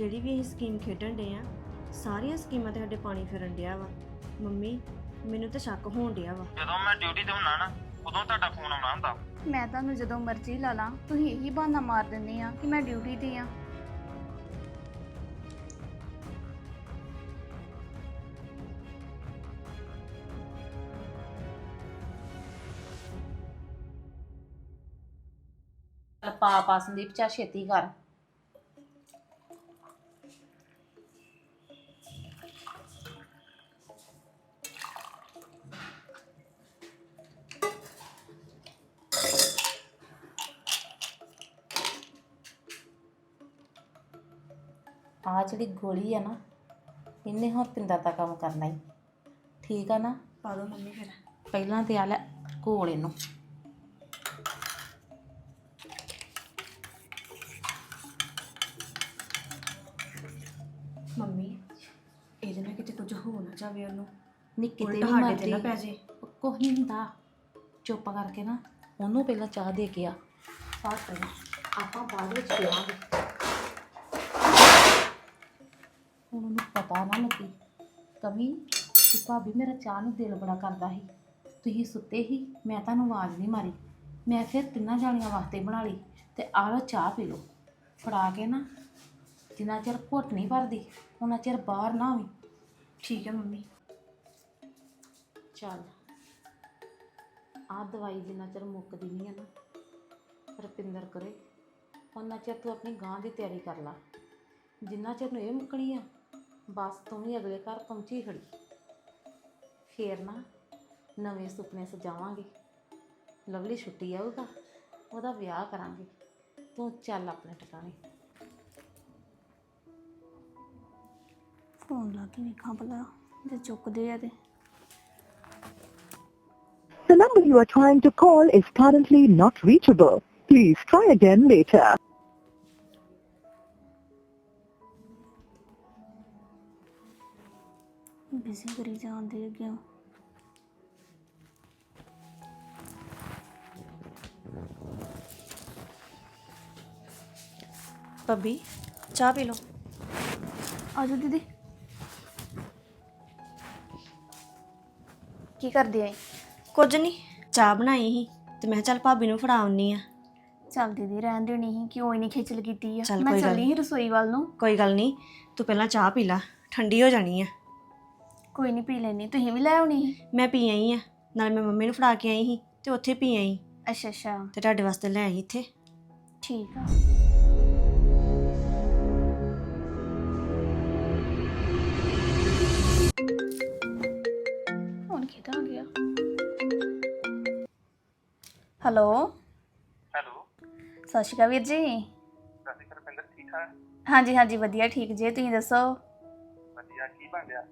ਜਿਹੜੀ ਵੀ ਅਸੀਂ ਸਕੀਮ ਖੇਡਣ ਡੇ ਆ ਸਾਰੀਆਂ ਸਕੀਮਾਂ ਤੇ ਸਾਡੇ ਪਾਣੀ ਫਿਰਨ ਡਿਆ ਵਾ। ਮੰਮੀ ਮੈਨੂੰ ਤਾਂ ਸ਼ੱਕ ਹੋਣ ਡਿਆ ਵਾ। ਜਦੋਂ ਮੈਂ ਡਿਊਟੀ ਤੇ ਹੁੰਨਾ ਨਾ ਉਦੋਂ ਤੁਹਾਡਾ ਫੋਨ ਆਉਣਾ ਹੁੰਦਾ। ਮੈਂ ਤੁਹਾਨੂੰ ਜਦੋਂ ਮਰਜ਼ੀ ਲਾ ਲਾਂ ਤੁਸੀਂ ਇਹੀ ਬਹਾਨਾ ਮਾਰ ਦਿੰਦੇ ਆ ਕਿ ਮੈਂ ਡਿਊਟੀ ਤੇ ਆ। ਪਾ ਸੰਦੀਪ ਚਾ ਛੇਤੀ ਕਰ। ਜਿਹੜੀ ਗੋਲੀ ਆ ਨਾ ਇਹਨੇ ਹੁਣ ਪਿੰਦਰ ਦਾ ਕੰਮ ਕਰਨਾ ਹੀ। ਠੀਕ ਆ ਨਾ? ਪਾ ਦੋ ਮੰਮੀ ਫਿਰ। ਪਹਿਲਾਂ ਤੇ ਆ ਲੈ ਘੋਲ ਇਹਨੂੰ। ਮੰਮੀ ਇਹਦੇ ਨਾਲ ਕਿਤੇ ਕੁਝ ਹੋ ਨਾ ਜਾਵੇ ਉਹਨੂੰ। ਨੀ ਕਿਤੇ ਉਲਟ ਵੀ ਸਾਡੇ ਤੇ ਨਾ ਪੈ ਜੇ। ਕੁਛ ਨਹੀਂ ਹੁੰਦਾ। ਚੁੱਪ ਕਰਕੇ ਨਾ ਉਹਨੂੰ ਪਹਿਲਾਂ ਚਾਹ ਦੇ ਕੇ ਆ। ਸਾਹ ਕਰ ਆਪਾਂ ਬਾਅਦ ਵਿੱਚ ਪੀਵਾਂਗੇ ਹੁਣ ਉਹਨੂੰ ਪਤਾ ਨਾ ਲੱਗੀ। ਕਵੀ, ਕਿ ਭਾਬੀ ਮੇਰਾ ਚਾਹ ਨੂੰ ਦਿਲ ਬੜਾ ਕਰਦਾ ਸੀ। ਤੁਸੀਂ ਸੁੱਤੇ ਹੀ ਮੈਂ ਤੁਹਾਨੂੰ ਆਵਾਜ਼ ਨਹੀਂ ਮਾਰੀ। ਮੈਂ ਫਿਰ ਤਿੰਨਾਂ ਜਾਣੀਆਂ ਵਾਸਤੇ ਬਣਾ ਲਈ ਤੇ ਆਹ ਲਓ ਚਾਹ ਪੀ ਲਓ। ਫੜਾ ਕੇ ਨਾ, ਜਿੰਨਾ ਚਿਰ ਘੁੱਟ ਨਹੀਂ ਭਰਦੀ, ਉਹਨਾਂ ਚਿਰ ਬਾਹਰ ਨਾ ਆਵੀਂ। ਠੀਕ ਹੈ ਮੰਮੀ। ਚੱਲ। ਆਹ ਦਵਾਈ ਜਿੰਨਾ ਚਿਰ ਮੁੱਕਦੀ ਨਹੀਂ ਹੈ ਨਾ, ਰੁਪਿੰਦਰ ਕਰੇ, ਉਹਨਾਂ ਚਿਰ ਤੂੰ ਆਪਣੀ ਗਾਂ ਦੀ ਤਿਆਰੀ ਕਰ ਲਾ। ਜਿੰਨਾ ਚਿਰ ਨੂੰ ਇਹ ਮੁੱਕਣੀ ਆ ਬਸ ਤੂੰ ਵੀ ਅਗਲੇ ਘਰ ਪਹੁੰਚੀ ਖੜੀ ਫੇਰ ਨਾ ਨਵੇਂ ਸੁਪਨੇ ਸਜਾਵਾਂਗੇ ਲਵਲੀ ਛੁੱਟੀ ਆਊਗਾ ਉਹਦਾ ਵਿਆਹ ਕਰਾਂਗੇ ਤੂੰ ਚੱਲ ਆਪਣੇ ਟਿਕਾਣੇ ਫੋਨ ਲਾ ਕੇ ਵੇਖਾਂ ਭਲਾ ਜੇ ਚੁੱਕਦੇ ਆ ਤੇ The number you are trying to call is currently not reachable. Please try again later. Busy ਕਰੀ ਜਾਂਦੇ ਅੱਗੇ ਭਾਬੀ ਚਾਹ ਪੀ ਲਓ। ਆਜੋ ਦੀਦੀ। ਕੀ ਕਰਦੇ ਆਂ ਕੁਝ ਨਹੀਂ ਚਾਹ ਬਣਾਈ ਸੀ ਤੇ ਮੈਂ ਕਿਹਾ ਚੱਲ ਭਾਬੀ ਨੂੰ ਫੜਾ ਆਉਣੀ ਆ ਚੱਲ ਦੀਦੀ ਰਹਿਣ ਦੇਣੀ ਸੀ ਕਿਉਂ ਇੰਨੀ ਖੇਚਲ ਕੀਤੀ ਆ। ਚੱਲ ਮੈਂ ਕੋਈ ਗੱਲ ਚੱਲੀ ਸੀ ਰਸੋਈ ਵੱਲ ਨੂੰ। ਕੋਈ ਗੱਲ ਨਹੀਂ ਤੂੰ ਪਹਿਲਾਂ ਚਾਹ ਪੀ ਲਾ ਠੰਡੀ ਹੋ ਜਾਣੀ ਆ। ਕੋਈ ਨਹੀਂ ਪੀ ਲੈਣੀ ਤੁਸੀਂ ਵੀ ਲੈ ਆਉਣੀ ਸੀ? ਮੈਂ ਪੀ ਆਈ ਆ ਨਾਲ ਮੈਂ ਮੰਮੀ ਨੂੰ ਫੜਾ ਕੇ ਆਈ ਸੀ ਤੇ ਉੱਥੇ ਪੀ ਆਈ। ਅੱਛਾ ਅੱਛਾ। ਤੇ ਤੁਹਾਡੇ ਵਾਸਤੇ ਲੈ ਆਈ ਇੱਥੇ। ਠੀਕ ਆ। ਹੁਣ ਕਿਹਦਾ ਆ ਗਿਆ? ਹੈਲੋ? ਹੈਲੋ। ਸਤਿ ਸ਼੍ਰੀ ਅਕਾਲ ਵੀਰ ਜੀ। ਸਤਿ ਸ਼੍ਰੀ ਅਕਾਲ ਠੀਕ ਠਾਕ? ਹਾਂਜੀ ਹਾਂਜੀ ਵਧੀਆ ਠੀਕ ਜੇ ਤੁਸੀਂ ਦੱਸੋ? ਵਧੀਆ ਕੀ ਬਣ ਰਿਹਾ?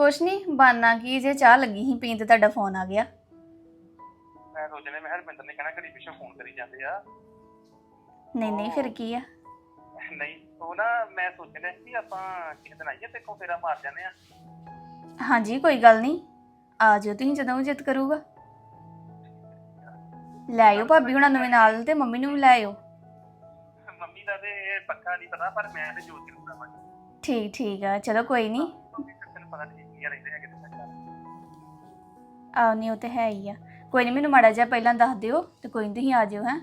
ਕੁਛ ਨਹੀਂ ਬਾਨਾ ਕੀ ਜੇ ਚਾਹ ਲੱਗੀ ਸੀ ਪੀਣ ਤੇ ਤੁਹਾਡਾ ਫੋਨ ਆ ਗਿਆ। ਮੈਂ ਸੋਚਣੇ ਮੈਂ ਹਰਪਿੰਦਰ ਨੇ ਕਹਿਣਾ ਘੜੀ ਪਿੱਛੋਂ ਫੋਨ ਕਰੀ ਜਾਂਦੇ ਆ। ਨਹੀਂ ਨਹੀਂ ਫਿਰ ਕੀ ਆ? ਨਹੀਂ ਉਹ ਨਾ ਮੈਂ ਸੋਚਣਾ ਸੀ ਆਪਾਂ ਕਿਸੇ ਦਿਨ ਆਈਏ ਤੇ ਕੋ ਫੇਰਾ ਮਾਰ ਜਾਂਦੇ ਆ। ਹਾਂਜੀ ਕੋਈ ਗੱਲ ਨਹੀਂ। ਆ ਜਾਓ ਤੁਸੀਂ ਜਦੋਂ ਵੀ ਜਿੱਤ ਕਰੂਗਾ। ਲੈ ਆਇਓ ਭਾਬੀ ਹੁਣਾਂ ਨੂੰ ਵੀ ਨਾਲ ਤੇ ਮੰਮੀ ਨੂੰ ਵੀ ਲੈ ਆਇਓ। ਮੰਮੀ ਦਾ ਤੇ ਪੱਕਾ ਨਹੀਂ ਪਤਾ ਪਰ ਮੈਂ ਤੇ ਜੋਤ ਨੂੰ ਕਰਾਂਗਾ ਠੀਕ ਠੀਕ ਆ ਚਲੋ ਕੋਈ ਨਹੀਂ। ਮੰਮੀ ਤੈਨੂੰ ਪਤਾ ਠੀਕ ਨਹੀਂ ਰਹਿੰਦੇ ਹੈਗੇ ਤੇ ਮੈਂ ਆ ਨਹੀਂ ਉਹ ਤੇ ਹੈ ਹੀ ਆ। ਕੋਈ ਨਹੀਂ ਮੈਨੂੰ ਮਾੜਾ ਜਿਹਾ ਪਹਿਲਾਂ ਦੱਸ ਦਿਓ ਤੇ ਕੋਈ ਨਹੀਂ ਤੁਸੀਂ ਆ ਜਾਇਓ ਹੈ।